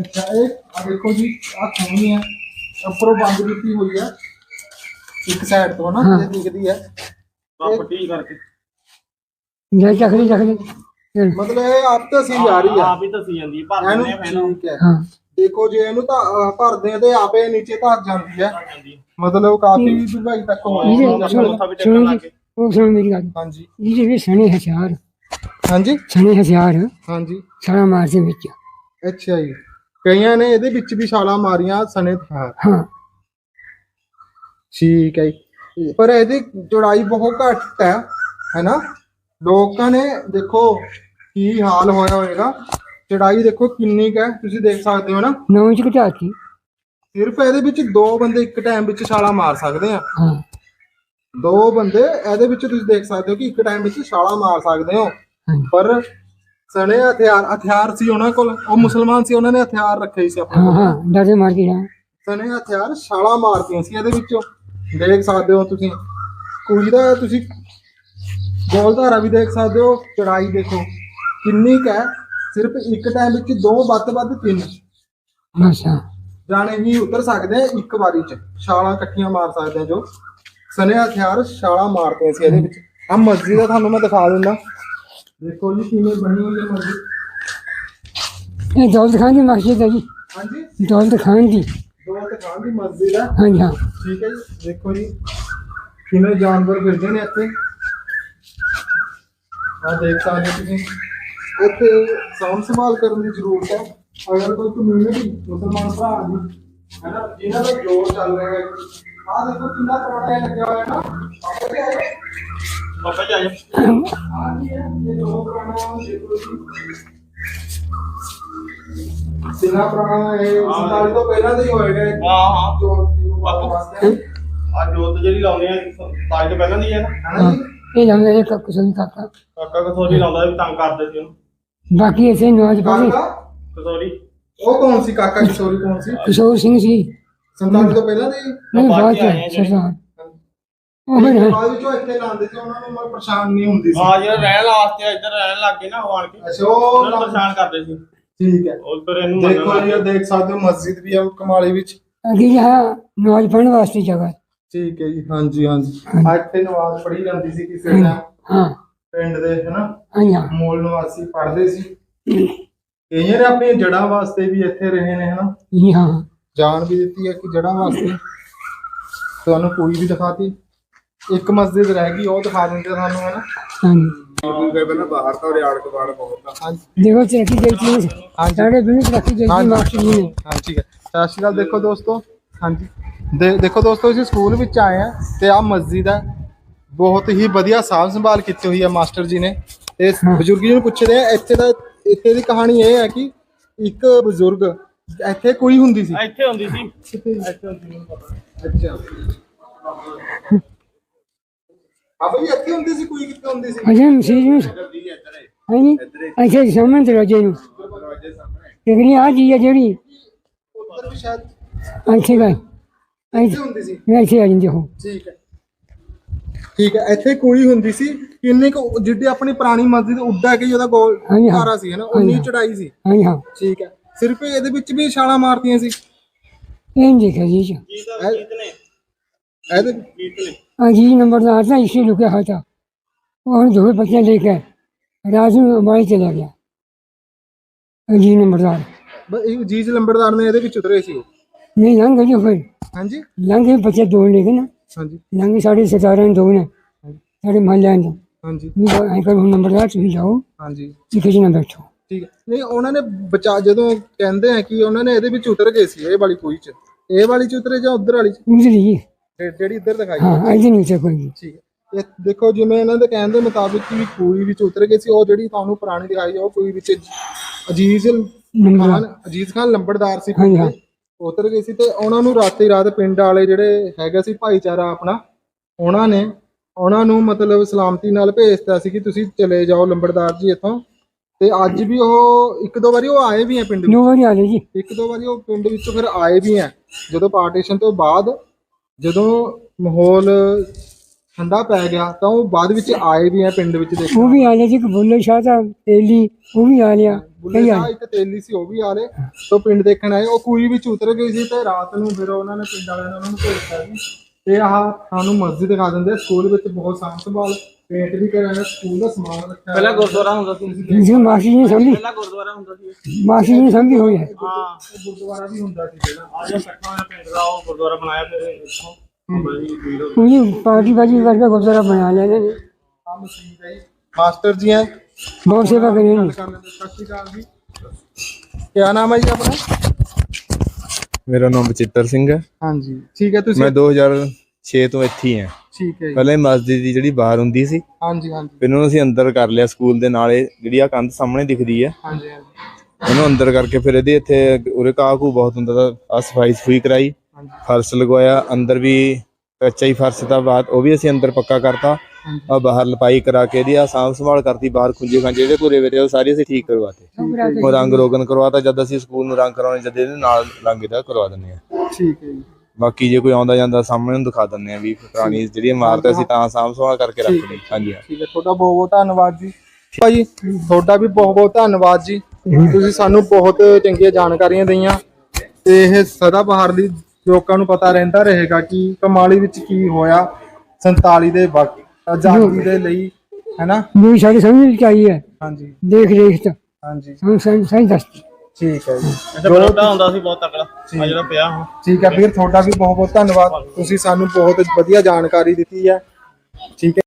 ਅੱਛਾ ਇਹ ਆ ਦੇਖੋ ਜੀ ਆ ਖੂਨੀ ਹੈ ਉੱਪਰੋਂ ਬੰਦ ਕੀਤੀ ਹੋਈ ਹੈ। ਇੱਕ ਸਾਈਡ ਤੋਂ ਨਾ ਇਹ ਦਿਖਦੀ ਹੈ। ਪ੍ਰਾਪਰਟੀ ਕਰਕੇ। ਜਾ ਚੱਕ ਲਈ ਚੱਕ ਲਈ। ਚੱਲ। ਮਤਲਬ ਇਹ ਆਪ ਤਾਂ ਸੀ ਜਾ ਰਹੀ ਹੈ ਆਪ ਹੀ ਦੱਸੀ ਜਾਂਦੀ ਹੈ ਭਰ ਇਹਨੂੰ ਫਿਰ। ਇਹਨੂੰ ਠੀਕ ਹੈ। ਹਾਂ। ਦੇਖੋ ਜੇ ਇਹਨੂੰ ਤਾਂ ਅਹ, ਭਰਦੇ ਆ ਤੇ ਆਪੇ ਨੀਚੇ ਧਰ ਜਾਂਦੀ ਹੈ। ਜਾਂਦੀ ਹੈ ਮਤਲਬ ਕਾਫੀ ਡੂੰਘਾਈ ਤੱਕ ਹੈ ਵੀ ਟੇਕਣ ਸੁਣੋ ਗਏ। ਉਹ ਸੁਣੋ ਮੇਰੀ ਗੱਲ। ਹਾਂਜੀ। ਇਹਦੇ ਵੀ ਸਣੇ ਹਥਿਆਰ। ਹਾਂਜੀ? ਸਣੇ ਹਥਿਆਰ। ਹਾਂਜੀ। ਸਾਰਾ ਮਾਰਦੇ ਵਿੱਚ। ਅੱਛਾ ਜੀ। ਕਈਆਂ ਨੇ ਇਹਦੇ ਵਿੱਚ ਵੀ ਛਾਲਾਂ ਮਾਰੀਆਂ ਸਨੇ ਥਾਰ ਹਾਂ। ਠੀਕ ਹੈ ਜੀ। ਪਰ ਇਹਦੀ ਚੌੜਾਈ ਬਹੁਤ ਘੱਟ ਹੈ ਹੈਨਾ ਲੋਕਾਂ ਨੇ ਦੇਖੋ ਕੀ ਹਾਲ ਹੋਇਆ ਹੋਵੇਗਾ ਚੌੜਾਈ ਦੇਖੋ ਕਿੰਨੀ ਕੁ ਹੈ ਤੁਸੀਂ ਦੇਖ ਸਕਦੇ ਹੋ ਨਾ। ਨੌਂ ਚ ਘਟਾਤੀ ਸਿਰਫ ਇਹਦੇ ਵਿੱਚ ਦੋ ਬੰਦੇ ਇੱਕ ਟਾਈਮ ਵਿੱਚ ਛਾਲਾਂ ਮਾਰ ਸਕਦੇ ਆ। ਹਾਂ। ਦੋ ਬੰਦੇ ਇਹਦੇ ਵਿੱਚ ਤੁਸੀਂ ਦੇਖ ਸਕਦੇ ਹੋ ਕਿ ਇੱਕ ਟਾਈਮ ਵਿੱਚ ਛਾਲਾਂ ਮਾਰ ਸਕਦੇ ਹੋ। ਹਾਂਜੀ। ਪਰ ਸਣੇ ਹਥਿਆਰ ਹਥਿਆਰ ਸੀ ਉਹਨਾਂ ਕੋਲ ਉਹ ਮੁਸਲਮਾਨ ਸੀ ਉਹਨਾਂ ਨੇ ਹਥਿਆਰ ਰੱਖੇ ਸੀ ਆਪਣੇ ਹਾਂ ਕੋਲ। ਹਾਂ ਡਰਦੇ ਮਾਰ ਕੇ ਜਾ ਸਣੇ ਹਥਿਆਰ ਛਾਲਾਂ ਮਾਰਦੀਆਂ ਸੀ ਇਹਦੇ ਵਿੱਚੋਂ। ਦੇਖ ਸਕਦੇ ਹੋ ਤੁਸੀਂ। ਕੁੜੀ ਦਾ ਤੁਸੀਂ ਗੋਲਧਾਰਾ ਵੀ ਦੇਖ ਸਕਦੇ ਹੋ ਚੜਾਈ ਦੇਖੋ। ਕਿੰਨੀ ਕੁ ਹੈ। ਸਿਰਫ ਇੱਕ ਟਾਈਮ ਵਿੱਚ ਦੋ ਵੱਧ ਵੱਧ ਤਿੰਨ। ਹਾਂ ਜਾਣੇ ਹੀ ਉਤਰ ਸਕਦੇ ਆ ਇੱਕ ਵਾਰੀ ਚ। ਛਾਲਾਂ ਇਕੱਠੀਆਂ ਮਾਰ ਸਕਦੇ ਆ ਜੋ। ਸਨੇ ਹਥਿਆਰ ਛਾਲਾਂ ਮਾਰਦੇ ਸੀ ਇਹਦੇ ਵਿੱਚ। ਆ ਮਸਜਿਦ ਆ ਤੁਹਾਨੂੰ ਮੈਂ ਦਿਖਾ ਦਿੰਦਾ। ਦੇਖੋ ਜੀ ਕਿਵੇਂ ਬਣੀ ਹੋਈ ਹੈ ਮਸਜਿਦ ਇਹ ਦੌਲਤ ਖਾਨ ਦੀ ਮਸਜਿਦ ਹੈ ਜੀ। ਹਾਂਜੀ। ਦੌਲਤ ਖਾਨ ਦੀ। ਦੋਸਤ ਖਾਨ ਦੀ ਮਸਜਿਦ ਹੈ ਹਾਂਜੀ ਹਾਂ। ਠੀਕ ਹੈ ਜੀ। ਦੇਖੋ ਜੀ ਕਿਵੇਂ ਜਾਨਵਰ ਫਿਰਦੇ ਨੇ ਇੱਥੇ। ਆ ਦੇਖ ਸਕਦੇ ਤੁਸੀਂ। ਇੱਥੇ ਸਾਂਭ ਸੰਭਾਲ ਕਰਨ ਦੀ ਜ਼ਰੂਰਤ ਹੈ। ਅਗਰ ਕੋਈ ਕਮਿਊਨਿਟੀ ਮੁਸਲਮਾਨ ਭਰਾ ਦੀ ਹੈ ਨਾ ਜਿਨ੍ਹਾਂ ਦਾ ਜੋਰ ਚੱਲ ਰਿਹਾ ਹੈ ਆ ਦੇਖੋ ਕਿੰਨਾ ਇਹ ਲੱਗਿਆ ਹੋਇਆ ਹੈ ਨਾ। ਆਪਾਂ ਤੇ ਆਏ ਬਾਬਾ ਜੀ ਆਜੋ ਆ ਕੀ ਹੈ ਇਹ ਦੋ ਪੁਰਾਣਾ ਦੇਖੋ ਜੀ। ਕਿੰਨਾ ਪੁਰਾਣਾ ਇਹ 47 ਤੋਂ ਪਹਿਲਾਂ ਦਾ ਹੀ ਹੋਏਗਾ ਹਾਂ ਹਾਂ। ਜੋ ਬਾਪੂ। ਵਾਸਤੇ। ਆ ਜੋਤ ਜਿਹੜੀ ਲਾਉਂਦੇ ਆ ਤਾਜ ਤੋਂ ਪਹਿਲਾਂ ਦੀ ਹੈ ਨਾ। ਹੈ। ਨਾ ਜੀ ਇਹ ਜਾਂਦੇ ਕੁਸਲ ਕਾਕਾ ਕਾਕਾ। ਕਸੋਰੀ ਲਾਉਂਦਾ ਵੀ ਤੰਗ ਕਰਦੇ ਸੀ ਉਹਨੂੰ। ਬਾਕੀ ਇਸੇ ਨਵਾਜ਼ ਪੜ੍ਹੇ ਕਾਕਾ? ਕਸੋਰੀ। ਉਹ ਕੌਣ ਸੀ? ਕਾਕਾ ਕਿਸ਼ੋਰੀ ਕੌਣ ਸੀ? ਕਿਸ਼ੋਰ ਸਿੰਘ ਸੀ। ਸੰਤਾਨ ਤੋਂ ਪਹਿਲਾਂ ਦੀ ਨਹੀਂ ਬਾਕੀ ਬਾਅਦ ਆਏ ਆ ਚ ਜਿਹੜੇ। ਸਰਦਾਰ ਉਹ ਵੀ ਹੈ ਬਾਅਦ ਵਿੱਚੋਂ ਇੱਥੇ ਲਾਉਂਦੇ ਸੀ ਉਹਨਾਂ ਨੂੰ ਮੈਂ ਪਰੇਸ਼ਾਨ ਨਹੀਂ ਹੁੰਦੀ ਸੀ। ਹਾਂ ਜਿਹੜਾ ਰਹਿਣ ਵਾਸਤੇ ਇੱਧਰ ਰਹਿਣ ਲੱਗ ਗਏ ਨਾ ਉਹ ਆਣ ਕੇ। ਅੱਛਾ ਉਹਨਾਂ ਨੂੰ ਉਹ ਪਰੇਸ਼ਾਨ ਕਰਦੇ ਸੀ। ਠੀਕ ਹੈ। ਉਹ ਫਿਰ ਇਹਨੂੰ ਦੇਖੋ ਜੀ ਇਹ ਦੇਖ ਸਕਦੇ ਹੋ ਮਸਜਿਦ ਵੀ ਹੈ ਕਮਾਲੀ ਵਿੱਚ। ਅੱਗੇ ਜਹਾ ਨਵਾਜ਼ ਪੜ੍ਹਨ ਵਾਸਤੇ ਜਗ੍ਹਾ। ਠੀਕ ਹੈ ਜੀ ਹਾਂਜੀ ਹਾਂਜੀ। ਪੜ੍ਹੀ ਜਾਂਦੀ ਸੀ ਕਿਸੇ ਟਾਈਮ ਹਾਂ। ਪਿੰਡ ਦੇ ਹਨਾ ਹਾਂਜੀ ਹਾਂ ਮੂਲ ਨਿਵਾਸੀ ਪੜ੍ਹਦੇ ਸੀ ਕਈਆਂ ਨੇ ਆਪਣੀਆਂ ਜੜ੍ਹਾਂ ਵਾਸਤੇ ਵੀ ਇੱਥੇ ਰਹੇ ਨੇ ਹਨਾ ਜੀ ਹਾਂ ਜਾਨ ਵੀ ਦਿੱਤੀ ਹੈ ਕਿ ਜੜ੍ਹਾਂ ਵਾਸਤੇ ਤੁਹਾਨੂੰ ਕੋਈ ਵੀ ਦਿਖਾਤੀ ਇੱਕ ਮਸਜਿਦ ਰਹਿ ਗਈ ਉਹ ਦਿਖਾ ਦਿੰਦੇ ਸਾਨੂੰ ਹੈ ਨਾ ਹਾਂਜੀ ਗਏ ਪਹਿਲਾਂ ਬਾਹਰ ਤਾਂ ਉਰੇ ਆੜ ਕਬਾੜ ਬਹੁਤ ਆ ਹਾਂਜੀ देखो तरक्की गई थी ਹਾਂਜੀ साढ़े भी तरक्की गई हाँ थी जी। मास्टर जी ने ਹਾਂ ਠੀਕ ਹੈ ਸਤਿ ਸ਼੍ਰੀ ਅਕਾਲ ਦੇਖੋ ਦੋਸਤੋ ਹਾਂਜੀ ਦੇ- ਦੇਖੋ ਦੋਸਤੋ ਅਸੀਂ ਸਕੂਲ ਵਿੱਚ ਆਏ ਆ ਤੇ ਆ ਮਸਜਿਦ ਹੈ ਬਹੁਤ ਹੀ ਵਧੀਆ ਸਾਂਭ ਸੰਭਾਲ ਕੀਤੀ ਹੋਈ ਹੈ ਮਾਸਟਰ ਜੀ ਨੇ। ਇਸ ਬਜ਼ੁਰਗ ਜੀ ਨੂੰ ਪੁੱਛਦੇ ਆ ਇੱਥੇ ਦਾ ਇੱਥੇ ਦੀ ਕਹਾਣੀ ਇਹ ਹੈ ਕਿ ਇੱਕ ਬਜ਼ੁਰਗ ਇੱਥੇ ਕੋਈ ਹੁੰਦੀ ਸੀ? ਇੱਥੇ ਹੁੰਦੀ ਸੀ। ਇੱਥੇ ਅੱਛਾ ਆਪਣੀ ਇੱਥੇ ਹੁੰਦੀ ਸੀ ਕੋਈ ਕਿੱਥੇ ਹੁੰਦੀ ਸੀ? ਅਜਨ ਸੀ ਜੀ। ਹਾਂਜੀ। ਅੱਛਾ ਜੀ ਸਾਹਮਣੇ ਦਰਵਾਜ਼ੇ ਨੂੰ। ਕਿਹੜੀ ਆ ਜੀ ਜਿਹੜੀ। ਉੱਤਰ ਵੀ ਸ਼ਾਇਦ ਇੱਥੇ ਗਈ ਇੱਥੇ ਹੁੰਦੀ ਸੀ। ਇੱਥੇ ਆ ਜਿੰਦੇ ਹੋ ਠੀਕ ਹੈ। ਠੀਕ ਹੈ ਇੱਥੇ ਕੋਈ ਹੁੰਦੀ ਸੀ ਕਿੰਨੀ ਕੁ ਜਿੱਡੀ ਆਪਣੀ ਪੁਰਾਣੀ ਮਸਜਿਦ ਉੱਡਾ ਕੇ ਉਹਦਾ ਗੋਲ ਹਾਂਜੀ, ਹਾਂ। ਘਾਰਾ ਸੀ ਹੈ ਨਾ ਉਨੀ ਚੜਾਈ ਸੀ ਹਾਂਜੀ ਹਾਂ ਠੀਕ ਹੈ ਸਿਰਫ ਇਹਦੇ ਵਿੱਚ ਵੀ ਛਾਲਾਂ ਮਾਰਤੀਆਂ ਸੀ ਇਹ ਨਹੀਂ ਦੇਖਿਆ ਜੀ ਜੀ ਜੀਤ ਜੀਤ ਨੇ ਇਹਦੇ ਜੀਤ ਨੇ अजीज नंबरदार था इसी रुका हुआ था और दो बच्चे लेकर रात में हमारे चला गया अजीज नंबरदार ਬ- ਇਹ ਜੀਜ ਲੰਬੜਦਾਰ ਨੇ ਇਹਦੇ ਵਿੱਚ ਉਤਰੇ ਸੀ ਉਹ नहीं लंघ गए जो फिर ਹਾਂਜੀ लंघ गए बच्चे दौड़ लेके ना ਹਾਂਜੀ। ਨੰਗੀ ਸਾਡੀ ਸਰਦਾਰਾਂ ਦੋ ਨੇ ਸਾਡੇ ਮਹੱਲਿਆਂ ਦੇ। ਹਾਂਜੀ। ਵੀ ਐਂਕਰ ਹੁਣ ਨੰਬਰਦਾਰ ਤੁਸੀਂ ਜਾਓ ਹਾਂਜੀ। ਜਿੱਥੇ ਜੀ ਨਾ ਬੈਠੋ। ਠੀਕ ਹੈ। ਨਹੀਂ ਉਹਨਾਂ ਨੇ ਬਚਾ ਜਦੋਂ ਕਹਿੰਦੇ ਆ ਕਿ ਉਹਨਾਂ ਨੇ ਇਹਦੇ ਵਿੱਚ ਉਤਰ ਗਏ ਸੀ ਇਹ ਵਾਲੀ ਕੋਈ ਚ। ਇਹ ਵਾਲੀ ਚ ਉਤਰੇ ਜਾਂ ਉਧਰ ਵਾਲੀ ਚ? ਉਧਰ ਜਿਹੜੀ ਇੱਧਰ ਦਿਖਾਈ। ਹਾਂ ਇਹਦੇ ਨੀਚੇ ਕੋਈ ਨਹੀਂ ਠੀਕ ਹੈ। ਇਹ ਦੇਖੋ ਜਿਵੇਂ ਇਹਨਾਂ ਦੇ ਕਹਿਣ ਦੇ ਮੁਤਾਬਿਕ ਕਿ ਕੋਈ ਵਿੱਚ ਉਤਰ ਗਏ ਸੀ ਉਹ ਜਿਹੜੀ ਤੁਹਾਨੂੰ ਪੁਰਾਣੀ ਦਿਖਾਈ ਆ ਉਹ ਕੋਈ ਵਿੱਚ ਅਜੀਜ਼ ਖਾਨ ਅਜੀਜ਼ ਖਾਨ ਲੰਬੜਦਾਰ ਸੀ। ਕੋਈ ਉਤਰ ਗਏ ਸੀ ਤੇ ਉਹਨਾਂ ਨੂੰ ਰਾਤੀ ਰਾਤ ਪਿੰਡ ਵਾਲੇ ਜਿਹੜੇ ਹੈਗਾ ਸੀ ਭਾਈਚਾਰਾ ਆਪਣਾ ਉਹਨਾਂ ਨੇ ਉਹਨਾਂ ਨੂੰ ਮਤਲਬ ਸਲਾਮਤੀ ਨਾਲ ਭੇਜਤਾ ਸੀ ਕਿ ਤੁਸੀਂ ਚਲੇ ਜਾਓ ਲੰਬੜਦਾਰ ਜੀ ਇੱਥੋਂ। ਤੇ ਅੱਜ ਵੀ ਉਹ ਇੱਕ ਦੋ ਵਾਰੀ ਉਹ ਆਏ ਵੀ ਆ ਪਿੰਡ ਵਿੱਚ। ਆ ਜੀ। ਇੱਕ ਦੋ ਵਾਰੀ ਉਹ ਪਿੰਡ ਵਿੱਚੋਂ ਫਿਰ ਆਏ ਵੀ ਆ। ਜਦੋਂ ਪਾਰਟੀਸ਼ਨ ਤੋਂ ਬਾਅਦ ਜਦੋਂ ਮਾਹੌਲ ਠੰਡਾ ਪੈ ਗਿਆ ਤਾਂ ਉਹ ਬਾਅਦ ਵਿੱਚ ਆਏ ਵੀ ਆ ਪਿੰਡ ਵਿੱਚ ਦੇਖੋ ਉਹ ਵੀ ਆਲੇ ਜੀ ਕਬੂਲੇ ਸ਼ਾਹ ਦਾ ਤੇਲੀ ਉਹ ਵੀ ਆਲਿਆ ਕਈ ਆ ਇੱਕ ਤੇਲੀ ਸੀ ਉਹ ਵੀ ਆਲੇ ਤੋਂ ਪਿੰਡ ਦੇਖਣ ਆਏ ਉਹ ਕੁਈ ਵਿੱਚ ਉਤਰ ਗਈ ਸੀ ਤੇ ਰਾਤ ਨੂੰ ਫਿਰ ਉਹਨਾਂ ਨੇ ਪਿੰਡ ਵਾਲਿਆਂ ਨੇ ਉਹਨਾਂ ਨੂੰ ਭੇਜਿਆ ਜੀ। ਇਹ ਆਹ ਤੁਹਾਨੂੰ ਮਸਜਿਦ ਦਿਖਾ ਦਿੰਦੇ ਸਕੂਲ ਵਿੱਚ ਬਹੁਤ ਸਾਂਭ ਸੰਭਾਲ ਪੇਂਟ ਵੀ ਕਰਾਇਆ ਸਕੂਲ ਦਾ ਸਮਾਨ ਰੱਖਿਆ ਪਹਿਲਾਂ ਗੁਰਦੁਆਰਾ ਹੁੰਦਾ ਸੀ। ਜੀ ਮਾਸੀ ਜੀ ਸਮਝੀ ਪਹਿਲਾਂ ਗੁਰਦੁਆਰਾ ਹੁੰਦਾ ਸੀ। ਮਾਸੀ ਜੀ ਸਮਝੀ ਹੋਈ ਹੈ। ਹਾਂ। ਗੁਰਦੁਆਰਾ ਵੀ ਹੁੰਦਾ ਸੀ ਪਹਿਲਾਂ ਆ ਜਿਹੜਾ ਸੱਟਾਂ ਵਾਲਾ ਦਾ ਉਹ ਗੁਰਦੁਆਰਾ ਬਣਾਇਆ ਫਿਰ ਇੱਥੋਂ। ਬੜੀ ਭੀੜ ਹੋ मुझे पार्टी बाजी करके गुरुद्वारा बना लिया इन्होंने ਆ ਮਸਜਿਦ ਹੈ ਜੀ। ਮਾਸਟਰ ਜੀ ਹੈ बहुत सेवा करी इन्होंने ਸਤਿ ਸ਼੍ਰੀ ਅਕਾਲ ਜੀ ਕੀ ਨਾਮ ਹੈ ਜੀ ਆਪਣਾ ਮੇਰਾ ਨਾਮ ਬਚਿੱਤਰ ਸਿੰਘ ਹੈ ਹਾਂਜੀ ਠੀਕ ਹੈ ਤੁਸੀਂ ਮੈਂ 2006 ਤੋਂ ਇੱਥੇ ਹੀ ਹਾਂ ਠੀਕ ਹੈ ਜੀ ਪਹਿਲਾਂ ਇਹ ਮਸਜਿਦ ਦੀ ਜਿਹੜੀ ਬਾਹਰ ਹੁੰਦੀ ਸੀ ਹਾਂਜੀ ਹਾਂਜੀ ਫਿਰ ਉਹਨੂੰ ਅਸੀਂ ਅੰਦਰ ਕਰ ਲਿਆ ਸਕੂਲ ਦੇ ਨਾਲੇ ਜਿਹੜੀ ਆ ਕੰਧ ਸਾਹਮਣੇ ਦਿਖਦੀ ਹੈ ਹਾਂਜੀ ਹਾਂਜੀ ਉਹਨੂੰ ਅੰਦਰ ਕਰਕੇ ਫਿਰ ਇਹਦੇ ਇੱਥੇ ਉਰੇ ਘਾਹ ਘੂ ਬਹੁਤ ਹੁੰਦਾ ਤਾਂ ਆ ਸਫਾਈ ਸਫੂਈ ਕਰਾਈ ਹਾਂਜੀ ਫਰਸ਼ ਲਗਵਾਇਆ ਅੰਦਰ ਵੀ ਕੱਚਾ ਹੀ ਫਰਸ਼ ਤਾਂ ਬਾਅਦ ਉਹ ਵੀ ਅਸੀਂ ਅੰਦਰ ਪੱਕਾ ਕਰਤਾ। ਆ ਬਾਹਰ ਲਪਾਈ ਕਰਾ ਕੇ ਇਹਦੀ ਆ ਸਾਂਭ ਸੰਭਾਲ ਕਰਤੀ ਬਾਹਰ ਖੁੰਝੇ ਖਾਂਜੇ ਜਿਹੜੇ ਪੂਰੇ ਵੇਰੇ ਉਹ ਸਾਰੇ ਅਸੀਂ ਠੀਕ ਕਰਵਾਤੇ। ਉਹ ਰੰਗ ਰੋਗਨ ਕਰਵਾਤਾ ਜਦ ਅਸੀਂ ਸਕੂਲ ਨੂੰ ਰੰਗ ਕਰਾਉਣੇ ਜਦ ਇਹਦੇ ਨਾਲ ਰੰਗ ਇਹਦਾ ਕਰਵਾ ਦਿੰਦੇ ਆ ਠੀਕ ਹੈ ਜੀ। ਬਾਕੀ ਜੇ ਕੋਈ ਆਉਂਦਾ ਜਾਂਦਾ ਸਾਹਮਣੇ ਨੂੰ ਦਿਖਾ ਦਿੰਦੇ ਆ ਵੀ ਪੁਰਾਣੀ ਜਿਹੜੀ ਇਮਾਰਤ ਅਸੀਂ ਤਾਂ ਸਾਂਭ ਸੰਭਾਲ ਕਰਕੇ ਰੱਖ ਲਈ। ਹਾਂਜੀ। ਠੀਕ ਹੈ ਤੁਹਾਡਾ ਬਹੁਤ ਬਹੁਤ ਧੰਨਵਾਦ ਜੀ। ਭਾਜੀ ਤੁਹਾਡਾ ਵੀ ਬਹੁਤ ਬਹੁਤ ਧੰਨਵਾਦ ਜੀ। ਤੁਸੀਂ ਸਾਨੂੰ ਬਹੁਤ ਚੰਗੀਆਂ ਜਾਣਕਾਰੀਆਂ ਦਈਆਂ। ਤੇ ਇਹ ਸਦਾ ਬਹਾਰ ਦੀ ਲੋਕਾਂ ਨੂੰ ਪਤਾ ਰਹਿੰਦਾ ਰਹੇਗਾ ਕਿ ਕਮਾਲੀ ਵਿੱਚ ਕੀ ਹੋਇਆ 47 ਦੇ ਵਕਤ ਆਜ਼ਾਦੀ ਦੇ ਲਈ ਹੈਨਾ? ਮੇਰੀ ਸਾਡੀ ਸਮਝ ਚਾਹੀਏ ਹਾਂਜੀ। ਦੇਖ ਰੇਖ ਚ ਹਾਂਜੀ। ਸਹੀ ਸਹੀ ਠੀਕ ਹੈ ਜੀ। ਅੱਛਾ ਬਰੋਟਾ ਹੁੰਦਾ ਸੀ ਬਹੁਤ ਤਕੜਾ ਜਿਹੜਾ ਪਿਆ ਹੁਣ। ਠੀਕ ਹੈ ਵੀਰ ਤੁਹਾਡਾ ਵੀ ਬਹੁਤ ਬਹੁਤ ਧੰਨਵਾਦ। ਤੁਸੀਂ ਸਾਨੂੰ ਬਹੁਤ ਵਧੀਆ ਜਾਣਕਾਰੀ ਦਿੱਤੀ ਹੈ। ਠੀਕ ਹੈ।